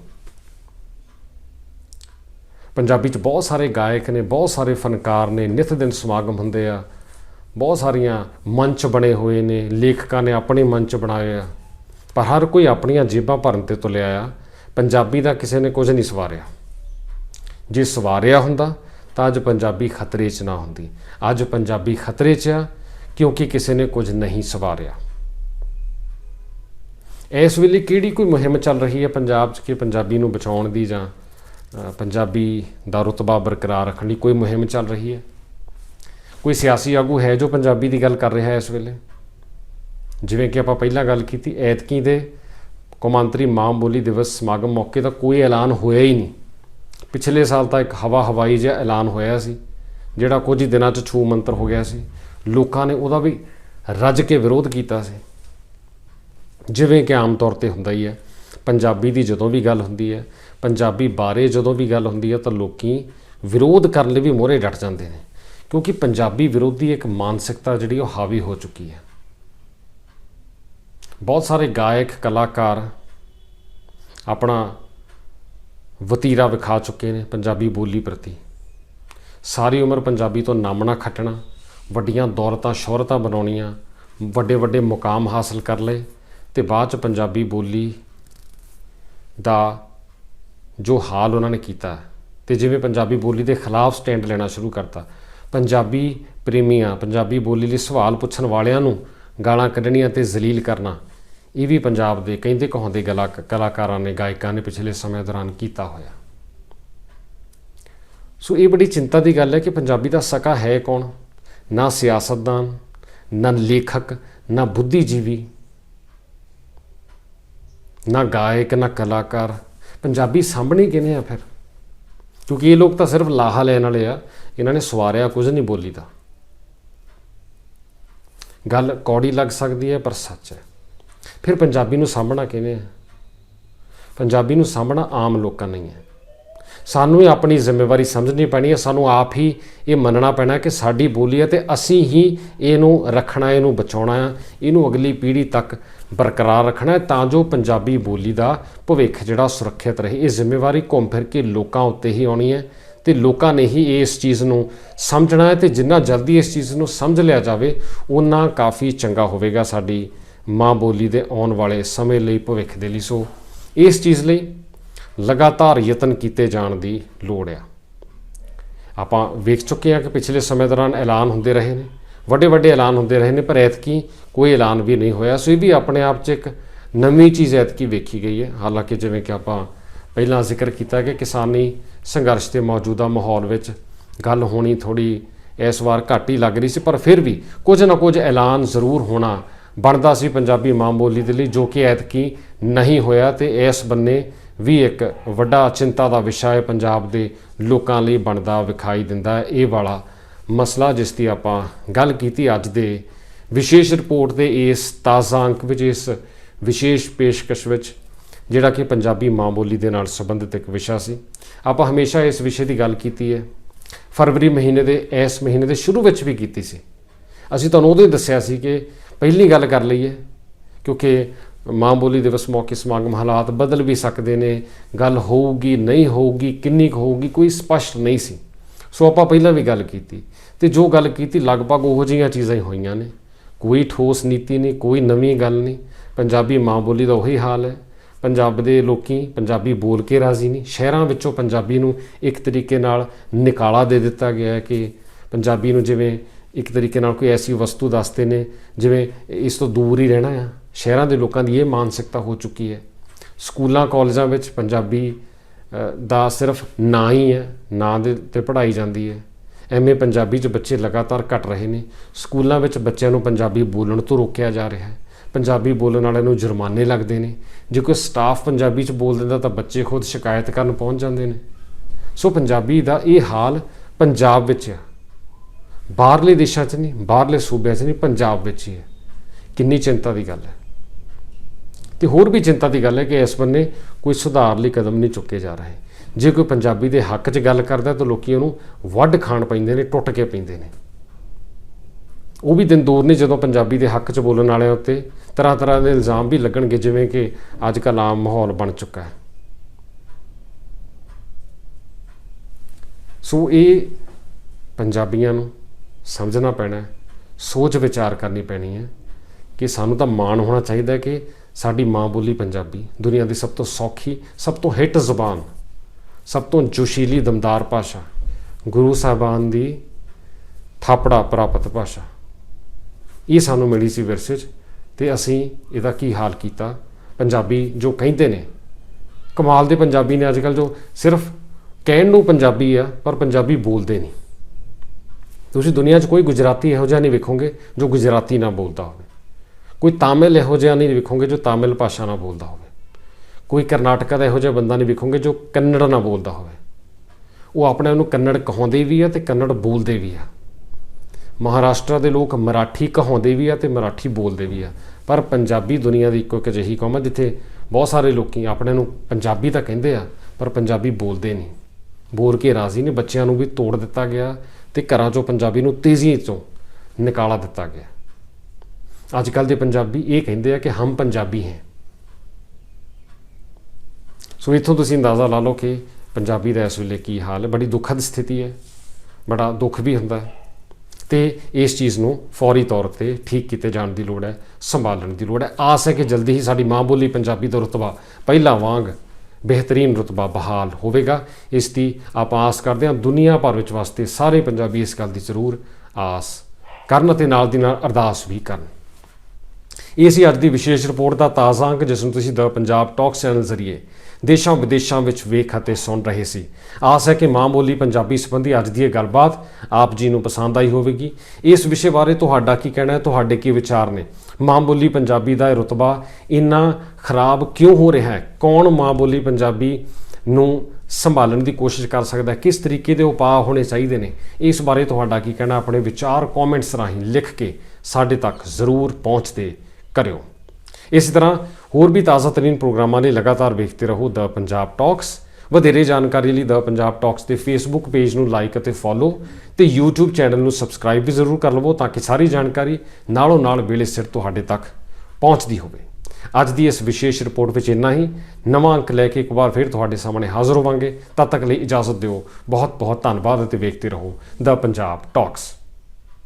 ਪੰਜਾਬੀ 'ਚ ਬਹੁਤ ਸਾਰੇ ਗਾਇਕ ਨੇ, ਬਹੁਤ ਸਾਰੇ ਫਨਕਾਰ ਨੇ, ਨਿਤ ਦਿਨ ਸਮਾਗਮ ਹੁੰਦੇ ਆ। ਬਹੁਤ ਸਾਰੀਆਂ ਮੰਚ ਬਣੇ ਹੋਏ ਨੇ, ਲੇਖਕਾਂ ਨੇ ਆਪਣੇ ਮੰਚ ਬਣਾਏ ਆ। ਪਰ ਹਰ ਕੋਈ ਆਪਣੀਆਂ ਜੇਬਾਂ ਭਰਨ ਤੇ ਤੁਲਿਆ ਆ। ਪੰਜਾਬੀ ਦਾ ਕਿਸੇ ਨੇ ਕੁਝ ਨਹੀਂ ਸਵਾਰਿਆ। ਜੇ ਸਵਾਰਿਆ ਹੁੰਦਾ, ਤਾਂ ਅੱਜ ਪੰਜਾਬੀ ਖਤਰੇ 'ਚ ਨਾ ਹੁੰਦੀ। ਅੱਜ ਪੰਜਾਬੀ ਖਤਰੇ 'ਚ ਆ, ਕਿਉਂਕਿ ਕਿਸੇ ਨੇ ਕੁਝ ਨਹੀਂ ਸਵਾਰਿਆ। ਇਸ ਵੇਲੇ ਕਿਹੜੀ ਕੋਈ ਮੁਹਿੰਮ ਚੱਲ ਰਹੀ ਹੈ ਪੰਜਾਬ 'ਚ, ਕਿ ਪੰਜਾਬੀ ਨੂੰ ਬਚਾਉਣ ਦੀ ਜਾਂ ਪੰਜਾਬੀ ਦਾ ਰੁਤਬਾ ਬਰਕਰਾਰ ਰੱਖਣ ਲਈ ਕੋਈ ਮੁਹਿੰਮ ਚੱਲ ਰਹੀ ਹੈ? ਕੋਈ ਸਿਆਸੀ ਆਗੂ ਹੈ ਜੋ ਪੰਜਾਬੀ ਦੀ ਗੱਲ ਕਰ ਰਿਹਾ ਹੈ ਇਸ ਵੇਲੇ? ਜਿਵੇਂ ਕਿ ਆਪਾਂ ਪਹਿਲਾਂ ਗੱਲ ਕੀਤੀ, ਐਤਕੀ ਦੇ ਕੌਮਾਂਤਰੀ ਮਾਂ ਬੋਲੀ ਦਿਵਸ ਸਮਾਗਮ ਮੌਕੇ ਤਾਂ ਕੋਈ ਐਲਾਨ ਹੋਇਆ ਹੀ ਨਹੀਂ। ਪਿਛਲੇ ਸਾਲ ਤਾਂ ਇੱਕ ਹਵਾ ਹਵਾਈ ਜਿਹਾ ਐਲਾਨ ਹੋਇਆ ਸੀ, ਜਿਹੜਾ ਕੁਝ ਹੀ ਦਿਨਾਂ 'ਚ ਛੂ ਮੰਤਰ ਹੋ ਗਿਆ ਸੀ। ਲੋਕਾਂ ਨੇ ਉਹਦਾ ਵੀ ਰੱਜ ਕੇ ਵਿਰੋਧ ਕੀਤਾ ਸੀ। ਜਿਵੇਂ ਕਿ ਆਮ ਤੌਰ ਤੇ ਹੁੰਦਾ ਹੀ ਹੈ, ਪੰਜਾਬੀ ਦੀ ਜਦੋਂ ਵੀ ਗੱਲ ਹੁੰਦੀ ਹੈ, ਪੰਜਾਬੀ ਬਾਰੇ ਜਦੋਂ ਵੀ ਗੱਲ ਹੁੰਦੀ ਹੈ ਤਾਂ ਲੋਕੀ ਵਿਰੋਧ ਕਰਨ ਲਈ ਵੀ ਮੋਹਰੇ ਡਟ ਜਾਂਦੇ ਨੇ, ਕਿਉਂਕਿ ਪੰਜਾਬੀ ਵਿਰੋਧੀ ਇੱਕ ਮਾਨਸਿਕਤਾ ਜਿਹੜੀ ਉਹ ਹਾਵੀ ਹੋ ਚੁੱਕੀ ਹੈ। ਬਹੁਤ ਸਾਰੇ ਗਾਇਕ, ਕਲਾਕਾਰ ਆਪਣਾ ਵਤੀਰਾ ਵਿਖਾ ਚੁੱਕੇ ਨੇ ਪੰਜਾਬੀ ਬੋਲੀ ਪ੍ਰਤੀ। ਸਾਰੀ ਉਮਰ ਪੰਜਾਬੀ ਤੋਂ ਨਾਮਣਾ ਖੱਟਣਾ, ਵੱਡੀਆਂ ਦੌਲਤਾਂ, ਸ਼ੋਹਰਤਾਂ ਬਣਾਉਣੀਆਂ, ਵੱਡੇ ਵੱਡੇ ਮੁਕਾਮ ਹਾਸਲ ਕਰ ਲਏ ਤੇ ਬਾਅਦ ਚ ਪੰਜਾਬੀ ਬੋਲੀ ਦਾ ਜੋ ਹਾਲ ਉਹਨਾਂ ਨੇ ਕੀਤਾ ਤੇ ਜਿਵੇਂ ਪੰਜਾਬੀ ਬੋਲੀ ਦੇ ਖਿਲਾਫ ਸਟੈਂਡ ਲੈਣਾ ਸ਼ੁਰੂ ਕਰਤਾ। ਪੰਜਾਬੀ ਪ੍ਰੇਮੀਆਂ, ਪੰਜਾਬੀ ਬੋਲੀ ਲਈ ਸਵਾਲ ਪੁੱਛਣ ਵਾਲਿਆਂ ਨੂੰ ਗਾਲਾਂ ਕੱਢਣੀਆਂ ਤੇ ਜ਼ਲੀਲ ਕਰਨਾ ਇਹ ਵੀ ਪੰਜਾਬ ਦੇ ਕਹਿੰਦੇ ਕਹਾਉਂਦੇ ਗਲਾ ਕਲਾਕਾਰਾਂ ਨੇ ਗਾਇਕਾਂ ਨੇ ਪਿਛਲੇ ਸਮੇਂ ਦੌਰਾਨ ਕੀਤਾ ਹੋਇਆ। ਸੋ ਇਹ ਬੜੀ ਚਿੰਤਾ ਦੀ ਗੱਲ ਹੈ ਕਿ ਪੰਜਾਬੀ ਦਾ ਸਕਾ ਹੈ ਕੌਣ? ਨਾ ਸਿਆਸਤਦਾਨ, ਨਾ ਲੇਖਕ, ਨਾ ਬੁੱਧੀਜੀਵੀ, ਨਾ ਗਾਇਕ, ਨਾ ਕਲਾਕਾਰ। ਪੰਜਾਬੀ ਸਾਂਭਣੀ ਕਿਵੇਂ ਆ ਫਿਰ? ਕਿਉਂਕਿ ਇਹ ਲੋਕ ਤਾਂ ਸਿਰਫ ਲਾਹਾ ਲੈਣ ਵਾਲੇ ਆ, ਇਹਨਾਂ ਨੇ ਸਵਾਰਿਆ ਕੁਝ ਨਹੀਂ ਬੋਲੀ ਦਾ ਗੱਲ ਕੌੜੀ ਲੱਗ ਸਕਦੀ ਹੈ ਪਰ ਸੱਚ ਹੈ। ਫਿਰ ਪੰਜਾਬੀ ਨੂੰ ਸਾਂਭਣਾ ਕਿਵੇਂ ਹੈ? ਪੰਜਾਬੀ ਨੂੰ ਸਾਂਭਣਾ ਆਮ ਲੋਕਾਂ ਨਹੀਂ ਹੈ। ਸਾਨੂੰ ਇਹ ਆਪਣੀ ਜ਼ਿੰਮੇਵਾਰੀ ਸਮਝਣੀ ਪੈਣੀ ਹੈ, ਸਾਨੂੰ ਆਪ ਹੀ ਇਹ ਮੰਨਣਾ ਪੈਣਾ ਕਿ ਸਾਡੀ ਬੋਲੀ ਹੈ ਤੇ ਅਸੀਂ ਹੀ ਇਹਨੂੰ ਰੱਖਣਾ, ਇਹਨੂੰ ਬਚਾਉਣਾ ਹੈ, ਇਹਨੂੰ ਅਗਲੀ ਪੀੜ੍ਹੀ ਤੱਕ ਬਰਕਰਾਰ ਰੱਖਣਾ ਹੈ ਤਾਂ ਜੋ ਪੰਜਾਬੀ ਬੋਲੀ ਦਾ ਭਵਿੱਖ ਜਿਹੜਾ ਸੁਰੱਖਿਅਤ ਰਹੇ। ਇਹ ਜ਼ਿੰਮੇਵਾਰੀ ਘੁੰਮ ਫਿਰ ਕੇ ਲੋਕਾਂ ਉੱਤੇ ਹੀ ਆਉਣੀ ਹੈ ਤੇ ਲੋਕਾਂ ਨੇ ਹੀ ਇਸ ਚੀਜ਼ ਨੂੰ ਸਮਝਣਾ ਹੈ ਤੇ ਜਿੰਨਾ ਜਲਦੀ ਇਸ ਚੀਜ਼ ਨੂੰ ਸਮਝ ਲਿਆ ਜਾਵੇ ਉਨਾ ਕਾਫੀ ਚੰਗਾ ਹੋਵੇਗਾ ਸਾਡੀ ਮਾਂ ਬੋਲੀ ਦੇ ਆਉਣ ਵਾਲੇ ਸਮੇਂ ਲਈ ਭਵਿੱਖ ਦੇ ਲਈ ਸੋ ਇਸ ਚੀਜ਼ ਲਈ ਲਗਾਤਾਰ ਯਤਨ ਕੀਤੇ ਜਾਣ ਦੀ ਲੋੜ ਆ। ਆਪਾਂ ਵੇਖ ਚੁੱਕੇ ਹਾਂ ਕਿ ਪਿਛਲੇ ਸਮੇਂ ਦੌਰਾਨ ਐਲਾਨ ਹੁੰਦੇ ਰਹੇ ਨੇ, ਵੱਡੇ ਵੱਡੇ ਐਲਾਨ ਹੁੰਦੇ ਰਹੇ ਨੇ, ਪਰ ਐਤਕੀ ਕੋਈ ਐਲਾਨ ਵੀ ਨਹੀਂ ਹੋਇਆ। ਸੋ ਇਹ ਵੀ ਆਪਣੇ ਆਪ 'ਚ ਇੱਕ ਨਵੀਂ ਚੀਜ਼ ਐਤਕੀ ਵੇਖੀ ਗਈ ਹੈ। ਹਾਲਾਂਕਿ ਜਿਵੇਂ ਕਿ ਆਪਾਂ ਪਹਿਲਾਂ ਜ਼ਿਕਰ ਕੀਤਾ ਕਿ ਕਿਸਾਨੀ ਸੰਘਰਸ਼ ਦੇ ਮੌਜੂਦਾ ਮਾਹੌਲ ਵਿੱਚ ਗੱਲ ਹੋਣੀ ਥੋੜੀ ਇਸ ਵਾਰ ਘੱਟ ਹੀ ਲੱਗ ਰਹੀ ਸੀ, ਪਰ ਫਿਰ ਵੀ ਕੁਝ ਨਾ ਕੁਝ ਐਲਾਨ ਜ਼ਰੂਰ ਹੋਣਾ ਬਣਦਾ ਸੀ ਪੰਜਾਬੀ ਮਾਂ ਬੋਲੀ ਦੇ ਲਈ, ਜੋ ਕਿ ਐਤਕੀ ਨਹੀਂ ਹੋਇਆ ਤੇ ਇਸ ਬੰਨੇ ਵੀ ਇੱਕ ਵੱਡਾ ਚਿੰਤਾ ਦਾ ਵਿਸ਼ਾ ਹੈ ਪੰਜਾਬ ਦੇ ਲੋਕਾਂ ਲਈ ਬਣਦਾ, ਵਿਖਾਈ ਦਿੰਦਾ ਹੈ। ਇਹ ਵਾਲਾ ਮਸਲਾ ਜਿਸ ਦੀ ਆਪਾਂ ਗੱਲ ਕੀਤੀ ਅੱਜ ਦੇ ਵਿਸ਼ੇਸ਼ ਰਿਪੋਰਟ ਦੇ ਇਸ ਤਾਜ਼ਾ ਅੰਕ ਵਿੱਚ, ਇਸ ਵਿਸ਼ੇਸ਼ ਪੇਸ਼ਕਸ਼ ਵਿੱਚ, ਜਿਹੜਾ ਕਿ ਪੰਜਾਬੀ ਮਾਂ ਬੋਲੀ ਦੇ ਨਾਲ ਸੰਬੰਧਿਤ ਇੱਕ ਵਿਸ਼ਾ ਸੀ। ਆਪਾਂ ਹਮੇਸ਼ਾ ਇਸ ਵਿਸ਼ੇ ਦੀ ਗੱਲ ਕੀਤੀ ਹੈ। ਫਰਵਰੀ ਮਹੀਨੇ ਦੇ, ਇਸ ਮਹੀਨੇ ਦੇ ਸ਼ੁਰੂ ਵਿੱਚ ਵੀ ਕੀਤੀ ਸੀ। ਅਸੀਂ ਤੁਹਾਨੂੰ ਉਹਦੇ ਦੱਸਿਆ ਸੀ ਕਿ ਪਹਿਲੀ ਗੱਲ ਕਰ ਲਈਏ, ਕਿਉਂਕਿ ਮਾਂ ਬੋਲੀ ਦਿਵਸ ਮੌਕੇ ਸਮਾਗਮ ਹਾਲਾਤ ਬਦਲ ਵੀ ਸਕਦੇ ਨੇ, ਗੱਲ ਹੋਊਗੀ, ਨਹੀਂ ਹੋਊਗੀ, ਕਿੰਨੀ ਕੁ ਹੋਊਗੀ, ਕੋਈ ਸਪਸ਼ਟ ਨਹੀਂ ਸੀ। ਸੋ ਆਪਾਂ ਪਹਿਲਾਂ ਵੀ ਗੱਲ ਕੀਤੀ ਤੇ ਜੋ ਗੱਲ ਕੀਤੀ ਲਗਭਗ ਉਹੋ ਜਿਹੀਆਂ ਚੀਜ਼ਾਂ ਹੀ ਹੋਈਆਂ ਨੇ। ਕੋਈ ਠੋਸ ਨੀਤੀ ਨਹੀਂ, ਕੋਈ ਨਵੀਂ ਗੱਲ ਨਹੀਂ। ਪੰਜਾਬੀ ਮਾਂ ਬੋਲੀ ਦਾ ਉਹੀ ਹਾਲ ਹੈ। ਪੰਜਾਬ ਦੇ ਲੋਕੀ ਪੰਜਾਬੀ ਬੋਲ ਕੇ ਰਾਜ਼ੀ ਨਹੀਂ। ਸ਼ਹਿਰਾਂ ਵਿੱਚੋਂ ਪੰਜਾਬੀ ਨੂੰ ਇੱਕ ਤਰੀਕੇ ਨਾਲ ਨਿਕਾਲਾ ਦੇ ਦਿੱਤਾ ਗਿਆ ਹੈ ਕਿ ਪੰਜਾਬੀ ਨੂੰ ਜਿਵੇਂ ਇੱਕ ਤਰੀਕੇ ਨਾਲ ਕੋਈ ਐਸੀ ਵਸਤੂ ਦੱਸਦੇ ਨੇ, ਜਿਵੇਂ ਇਸ ਤੋਂ ਦੂਰ ਹੀ ਰਹਿਣਾ ਆ। ਸ਼ਹਿਰਾਂ ਦੇ ਲੋਕਾਂ ਦੀ ਇਹ ਮਾਨਸਿਕਤਾ ਹੋ ਚੁੱਕੀ ਹੈ। ਸਕੂਲਾਂ, ਕਾਲਜਾਂ ਵਿੱਚ ਪੰਜਾਬੀ ਦਾ ਸਿਰਫ ਨਾਂ ਹੀ ਹੈ, ਨਾਂ ਦੇ ਤੇ ਪੜ੍ਹਾਈ ਜਾਂਦੀ ਹੈ। ਐਮਏ ਪੰਜਾਬੀ 'ਚ ਬੱਚੇ ਲਗਾਤਾਰ ਘਟ ਰਹੇ ਨੇ। ਸਕੂਲਾਂ ਵਿੱਚ ਬੱਚਿਆਂ ਨੂੰ ਪੰਜਾਬੀ ਬੋਲਣ ਤੋਂ ਰੋਕਿਆ ਜਾ ਰਿਹਾ ਹੈ। ਪੰਜਾਬੀ ਬੋਲਣ ਵਾਲਿਆਂ ਨੂੰ ਜੁਰਮਾਨੇ ਲੱਗਦੇ ਨੇ। ਜੇ ਕੋਈ ਸਟਾਫ ਪੰਜਾਬੀ 'ਚ ਬੋਲ ਦਿੰਦਾ ਤਾਂ ਬੱਚੇ ਖੁਦ ਸ਼ਿਕਾਇਤ ਕਰਨ ਪਹੁੰਚ ਜਾਂਦੇ ਨੇ। ਸੋ ਪੰਜਾਬੀ ਦਾ ਇਹ ਹਾਲ ਪੰਜਾਬ ਵਿੱਚ ਹੈ ਬਾਹਰਲੇ ਦੇਸ਼ਾਂ 'ਚ ਨਹੀਂ, ਬਾਹਰਲੇ ਸੂਬਿਆਂ 'ਚ ਨਹੀਂ, ਪੰਜਾਬ ਵਿੱਚ ਹੀ ਹੈ। ਕਿੰਨੀ ਚਿੰਤਾ ਦੀ ਗੱਲ ਹੈ। ਤੇ ਹੋਰ ਵੀ ਚਿੰਤਾ ਦੀ ਗੱਲ ਹੈ ਕਿ ਇਸ ਬੰਨੇ ਕੋਈ ਸੁਧਾਰ ਲਈ ਕਦਮ ਨਹੀਂ ਚੁੱਕੇ ਜਾ ਰਹੇ। ਜੇ ਕੋਈ ਪੰਜਾਬੀ ਦੇ ਹੱਕ 'ਚ ਗੱਲ ਕਰਦਾ ਤਾਂ ਲੋਕੀ ਉਹਨੂੰ ਵੱਢ ਖਾਣ ਪੈਂਦੇ ਨੇ, ਟੁੱਟ ਕੇ ਪੈਂਦੇ ਨੇ। ਉਹ ਵੀ ਦਿਨ ਦੂਰ ਨਹੀਂ ਜਦੋਂ ਪੰਜਾਬੀ ਦੇ ਹੱਕ 'ਚ ਬੋਲਣ ਵਾਲਿਆਂ ਉੱਤੇ ਤਰ੍ਹਾਂ ਤਰ੍ਹਾਂ ਦੇ ਇਲਜ਼ਾਮ ਵੀ ਲੱਗਣਗੇ, ਜਿਵੇਂ ਕਿ ਅੱਜ ਕੱਲ੍ਹ ਆਮ ਮਾਹੌਲ ਬਣ ਚੁੱਕਾ ਹੈ। ਸੋ ਇਹ ਪੰਜਾਬੀਆਂ ਨੂੰ ਸਮਝਣਾ ਪੈਣਾ ਸੋਚ ਵਿਚਾਰ ਕਰਨੀ ਪੈਣੀ ਹੈ ਕਿ ਸਾਨੂੰ ਤਾਂ ਮਾਣ ਹੋਣਾ ਚਾਹੀਦਾ ਕਿ ਸਾਡੀ ਮਾਂ ਬੋਲੀ ਪੰਜਾਬੀ, ਦੁਨੀਆ ਦੀ ਸਭ ਤੋਂ ਸੌਖੀ, ਸਭ ਤੋਂ ਹਿੱਟ ਜ਼ੁਬਾਨ, ਸਭ ਤੋਂ ਜੋਸ਼ੀਲੀ ਦਮਦਾਰ ਭਾਸ਼ਾ, ਗੁਰੂ ਸਾਹਿਬਾਨ ਦੀ ਥਾਪੜਾ ਪ੍ਰਾਪਤ ਭਾਸ਼ਾ। ਇਹ ਸਾਨੂੰ ਮਿਲੀ ਸੀ ਵਿਰਸੇ 'ਚ ਤੇ ਅਸੀਂ ਇਹਦਾ ਕੀ ਹਾਲ ਕੀਤਾ? ਪੰਜਾਬੀ ਜੋ ਕਹਿੰਦੇ ਨੇ, ਕਮਾਲ ਦੇ ਪੰਜਾਬੀ ਨੇ ਅੱਜਕੱਲ ਜੋ ਸਿਰਫ ਕਹਿਣ ਨੂੰ ਪੰਜਾਬੀ ਆ, ਪਰ ਪੰਜਾਬੀ ਬੋਲਦੇ ਨਹੀਂ। ਤੁਸੀਂ ਦੁਨੀਆ 'ਚ ਕੋਈ ਗੁਜਰਾਤੀ ਇਹੋ ਜਿਹਾ ਨਹੀਂ ਵੇਖੋਗੇ ਜੋ ਗੁਜਰਾਤੀ ਨਾ ਬੋਲਦਾ ਹੋਵੇ। ਕੋਈ ਤਾਮਿਲ ਇਹੋ ਜਿਹਾ ਨਹੀਂ ਵੇਖੋਗੇ ਜੋ ਤਾਮਿਲ ਭਾਸ਼ਾ ਨਾ ਬੋਲਦਾ ਹੋਵੇ। ਕੋਈ ਕਰਨਾਟਕਾ ਦਾ ਇਹੋ ਜਿਹਾ ਬੰਦਾ ਨਹੀਂ ਵੇਖੋਗੇ ਜੋ ਕੰਨੜ ਨਾ ਬੋਲਦਾ ਹੋਵੇ। ਉਹ ਆਪਣੇ ਆਪ ਨੂੰ ਕੰਨੜ ਕਹਾਉਂਦੇ ਵੀ ਆ ਤੇ ਕੰਨੜ ਬੋਲਦੇ ਵੀ ਆ। ਮਹਾਰਾਸ਼ਟਰ ਦੇ ਲੋਕ ਮਰਾਠੀ ਕਹਾਉਂਦੇ ਵੀ ਆ ਤੇ ਮਰਾਠੀ ਬੋਲਦੇ ਵੀ ਆ। ਪਰ ਪੰਜਾਬੀ ਦੁਨੀਆ ਦੀ ਇੱਕੋ ਇੱਕ ਅਜਿਹੀ ਕੌਮ ਹੈ ਜਿੱਥੇ ਬਹੁਤ ਸਾਰੇ ਲੋਕੀ ਆਪਣੇ ਨੂੰ ਪੰਜਾਬੀ ਤਾਂ ਕਹਿੰਦੇ ਆ, ਪਰ ਪੰਜਾਬੀ ਬੋਲਦੇ ਨਹੀਂ। ਬੋਲ ਕੇ ਰਾਜ਼ੀ ਨੇ ਬੱਚਿਆਂ ਨੂੰ ਵੀ ਤੋੜ ਦਿੱਤਾ ਗਿਆ ਤੇ ਘਰਾਂ ਚੋਂ ਪੰਜਾਬੀ ਨੂੰ ਤੇਜ਼ੀ ਚੋਂ ਨਿਕਾਲਾ ਦਿੱਤਾ ਗਿਆ। ਅੱਜ ਕੱਲ ਦੇ ਪੰਜਾਬੀ ਇਹ ਕਹਿੰਦੇ ਆ ਕਿ ਹਮ ਪੰਜਾਬੀ ਹੈ। ਸੋ ਇਥੋਂ ਤੁਸੀਂ ਅੰਦਾਜ਼ਾ ਲਾ ਲਓ ਕਿ ਪੰਜਾਬੀ ਦਾ ਇਸ ਵੇਲੇ ਕੀ ਹਾਲ ਹੈ। ਬੜੀ ਦੁਖਦ ਸਥਿਤੀ ਹੈ। ਬੜਾ ਦੁੱਖ ਵੀ ਹੁੰਦਾ ਹੈ। ਤੇ ਇਸ ਚੀਜ਼ ਨੂੰ ਫੌਰੀ ਤੌਰ ਤੇ ਠੀਕ ਕੀਤੇ ਜਾਣ ਦੀ ਲੋੜ ਹੈ, ਸੰਭਾਲਣ ਦੀ ਲੋੜ ਹੈ। ਆਸ ਹੈ ਕਿ ਜਲਦੀ ਹੀ ਸਾਡੀ ਮਾਂ ਬੋਲੀ ਪੰਜਾਬੀ ਦਾ ਰੁਤਬਾ, ਪਹਿਲਾਂ ਵਾਂਗ ਬਿਹਤਰੀਨ ਰੁਤਬਾ ਬਹਾਲ ਹੋਵੇਗਾ। ਇਸ ਦੀ ਆਪਾਂ ਆਸ ਕਰਦੇ ਹਾਂ। ਦੁਨੀਆ ਭਰ ਵਿੱਚ ਵਾਸਤੇ ਸਾਰੇ ਪੰਜਾਬੀ ਇਸ ਗੱਲ ਦੀ ਜ਼ਰੂਰ ਆਸ ਕਰਨ ਅਤੇ ਨਾਲ ਦੀ ਨਾਲ ਅਰਦਾਸ ਵੀ ਕਰਨ। ਇਹ ਸੀ ਅੱਜ ਦੀ ਵਿਸ਼ੇਸ਼ ਰਿਪੋਰਟ ਦਾ ਤਾਜ਼ਾ ਅੰਕ, ਜਿਸ ਨੂੰ ਤੁਸੀਂ ਦ ਪੰਜਾਬ ਟਾਕ ਚੈਨਲ ਜ਼ਰੀਏ ਦੇਸ਼ਾਂ ਵਿਦੇਸ਼ਾਂ ਵਿੱਚ ਵੇਖ ਅਤੇ ਸੁਣ ਰਹੇ ਸੀ। ਆਸ ਹੈ ਕਿ ਮਾਂ ਬੋਲੀ ਪੰਜਾਬੀ ਸੰਬੰਧੀ ਅੱਜ ਦੀ ਇਹ ਗੱਲਬਾਤ ਆਪ ਜੀ ਨੂੰ ਪਸੰਦ ਆਈ ਹੋਵੇਗੀ। ਇਸ ਵਿਸ਼ੇ ਬਾਰੇ ਤੁਹਾਡਾ ਕੀ ਕਹਿਣਾ ਹੈ? ਤੁਹਾਡੇ ਕੀ ਵਿਚਾਰ ਨੇ? ਮਾਂ ਬੋਲੀ ਪੰਜਾਬੀ ਦਾ ਇਹ ਰੁਤਬਾ ਇੰਨਾ ਖਰਾਬ ਕਿਉਂ ਹੋ ਰਿਹਾ ਹੈ? ਕੌਣ ਮਾਂ ਬੋਲੀ ਪੰਜਾਬੀ ਨੂੰ ਸੰਭਾਲਣ ਦੀ ਕੋਸ਼ਿਸ਼ ਕਰ ਸਕਦਾ ਕਿਸ ਤਰੀਕੇ ਦੇ ਉਪਾਅ ਹੋਣੇ ਚਾਹੀਦੇ ਨੇ? ਇਸ ਬਾਰੇ ਤੁਹਾਡਾ ਕੀ ਕਹਿਣਾ? ਆਪਣੇ ਵਿਚਾਰ ਕਮੈਂਟਸ ਰਾਹੀਂ ਲਿਖ ਕੇ ਸਾਡੇ ਤੱਕ ਜ਼ਰੂਰ ਪਹੁੰਚਦੇ ਕਰਿਓ। ਇਸੇ ਤਰ੍ਹਾਂ ਹੋਰ ਵੀ ਤਾਜ਼ਾ ਤਰੀਨ ਪ੍ਰੋਗਰਾਮਾਂ ਲਈ ਲਗਾਤਾਰ ਵੇਖਦੇ ਰਹੋ ਦ ਪੰਜਾਬ ਟਾਕਸ। ਵਧੇਰੇ ਜਾਣਕਾਰੀ ਲਈ ਦ ਪੰਜਾਬ ਟਾਕਸ ਦੇ ਫੇਸਬੁੱਕ ਪੇਜ ਨੂੰ ਲਾਈਕ ਅਤੇ ਫੋਲੋ ਤੇ YouTube ਚੈਨਲ ਨੂੰ ਸਬਸਕ੍ਰਾਈਬ ਵੀ ਜ਼ਰੂਰ ਕਰ ਲਵੋ ਤਾਂ ਕਿ ਸਾਰੀ ਜਾਣਕਾਰੀ ਨਾਲੋਂ ਨਾਲ ਵੇਲੇ ਸਿਰ ਤੁਹਾਡੇ ਤੱਕ ਪਹੁੰਚਦੀ ਹੋਵੇ। ਅੱਜ ਦੀ ਇਸ ਵਿਸ਼ੇਸ਼ ਰਿਪੋਰਟ ਵਿੱਚ ਇੰਨਾ ਹੀ। ਨਵਾਂ ਅੰਕ ਲੈ ਕੇ ਇੱਕ ਵਾਰ ਫਿਰ ਤੁਹਾਡੇ ਸਾਹਮਣੇ ਹਾਜ਼ਰ ਹੋਵਾਂਗੇ। ਤਦ ਤੱਕ ਲਈ ਇਜਾਜ਼ਤ ਦਿਓ। ਬਹੁਤ ਬਹੁਤ ਧੰਨਵਾਦ ਅਤੇ ਵੇਖਦੇ ਰਹੋ। ਦ ਪੰਜਾਬ ਟਾਕਸ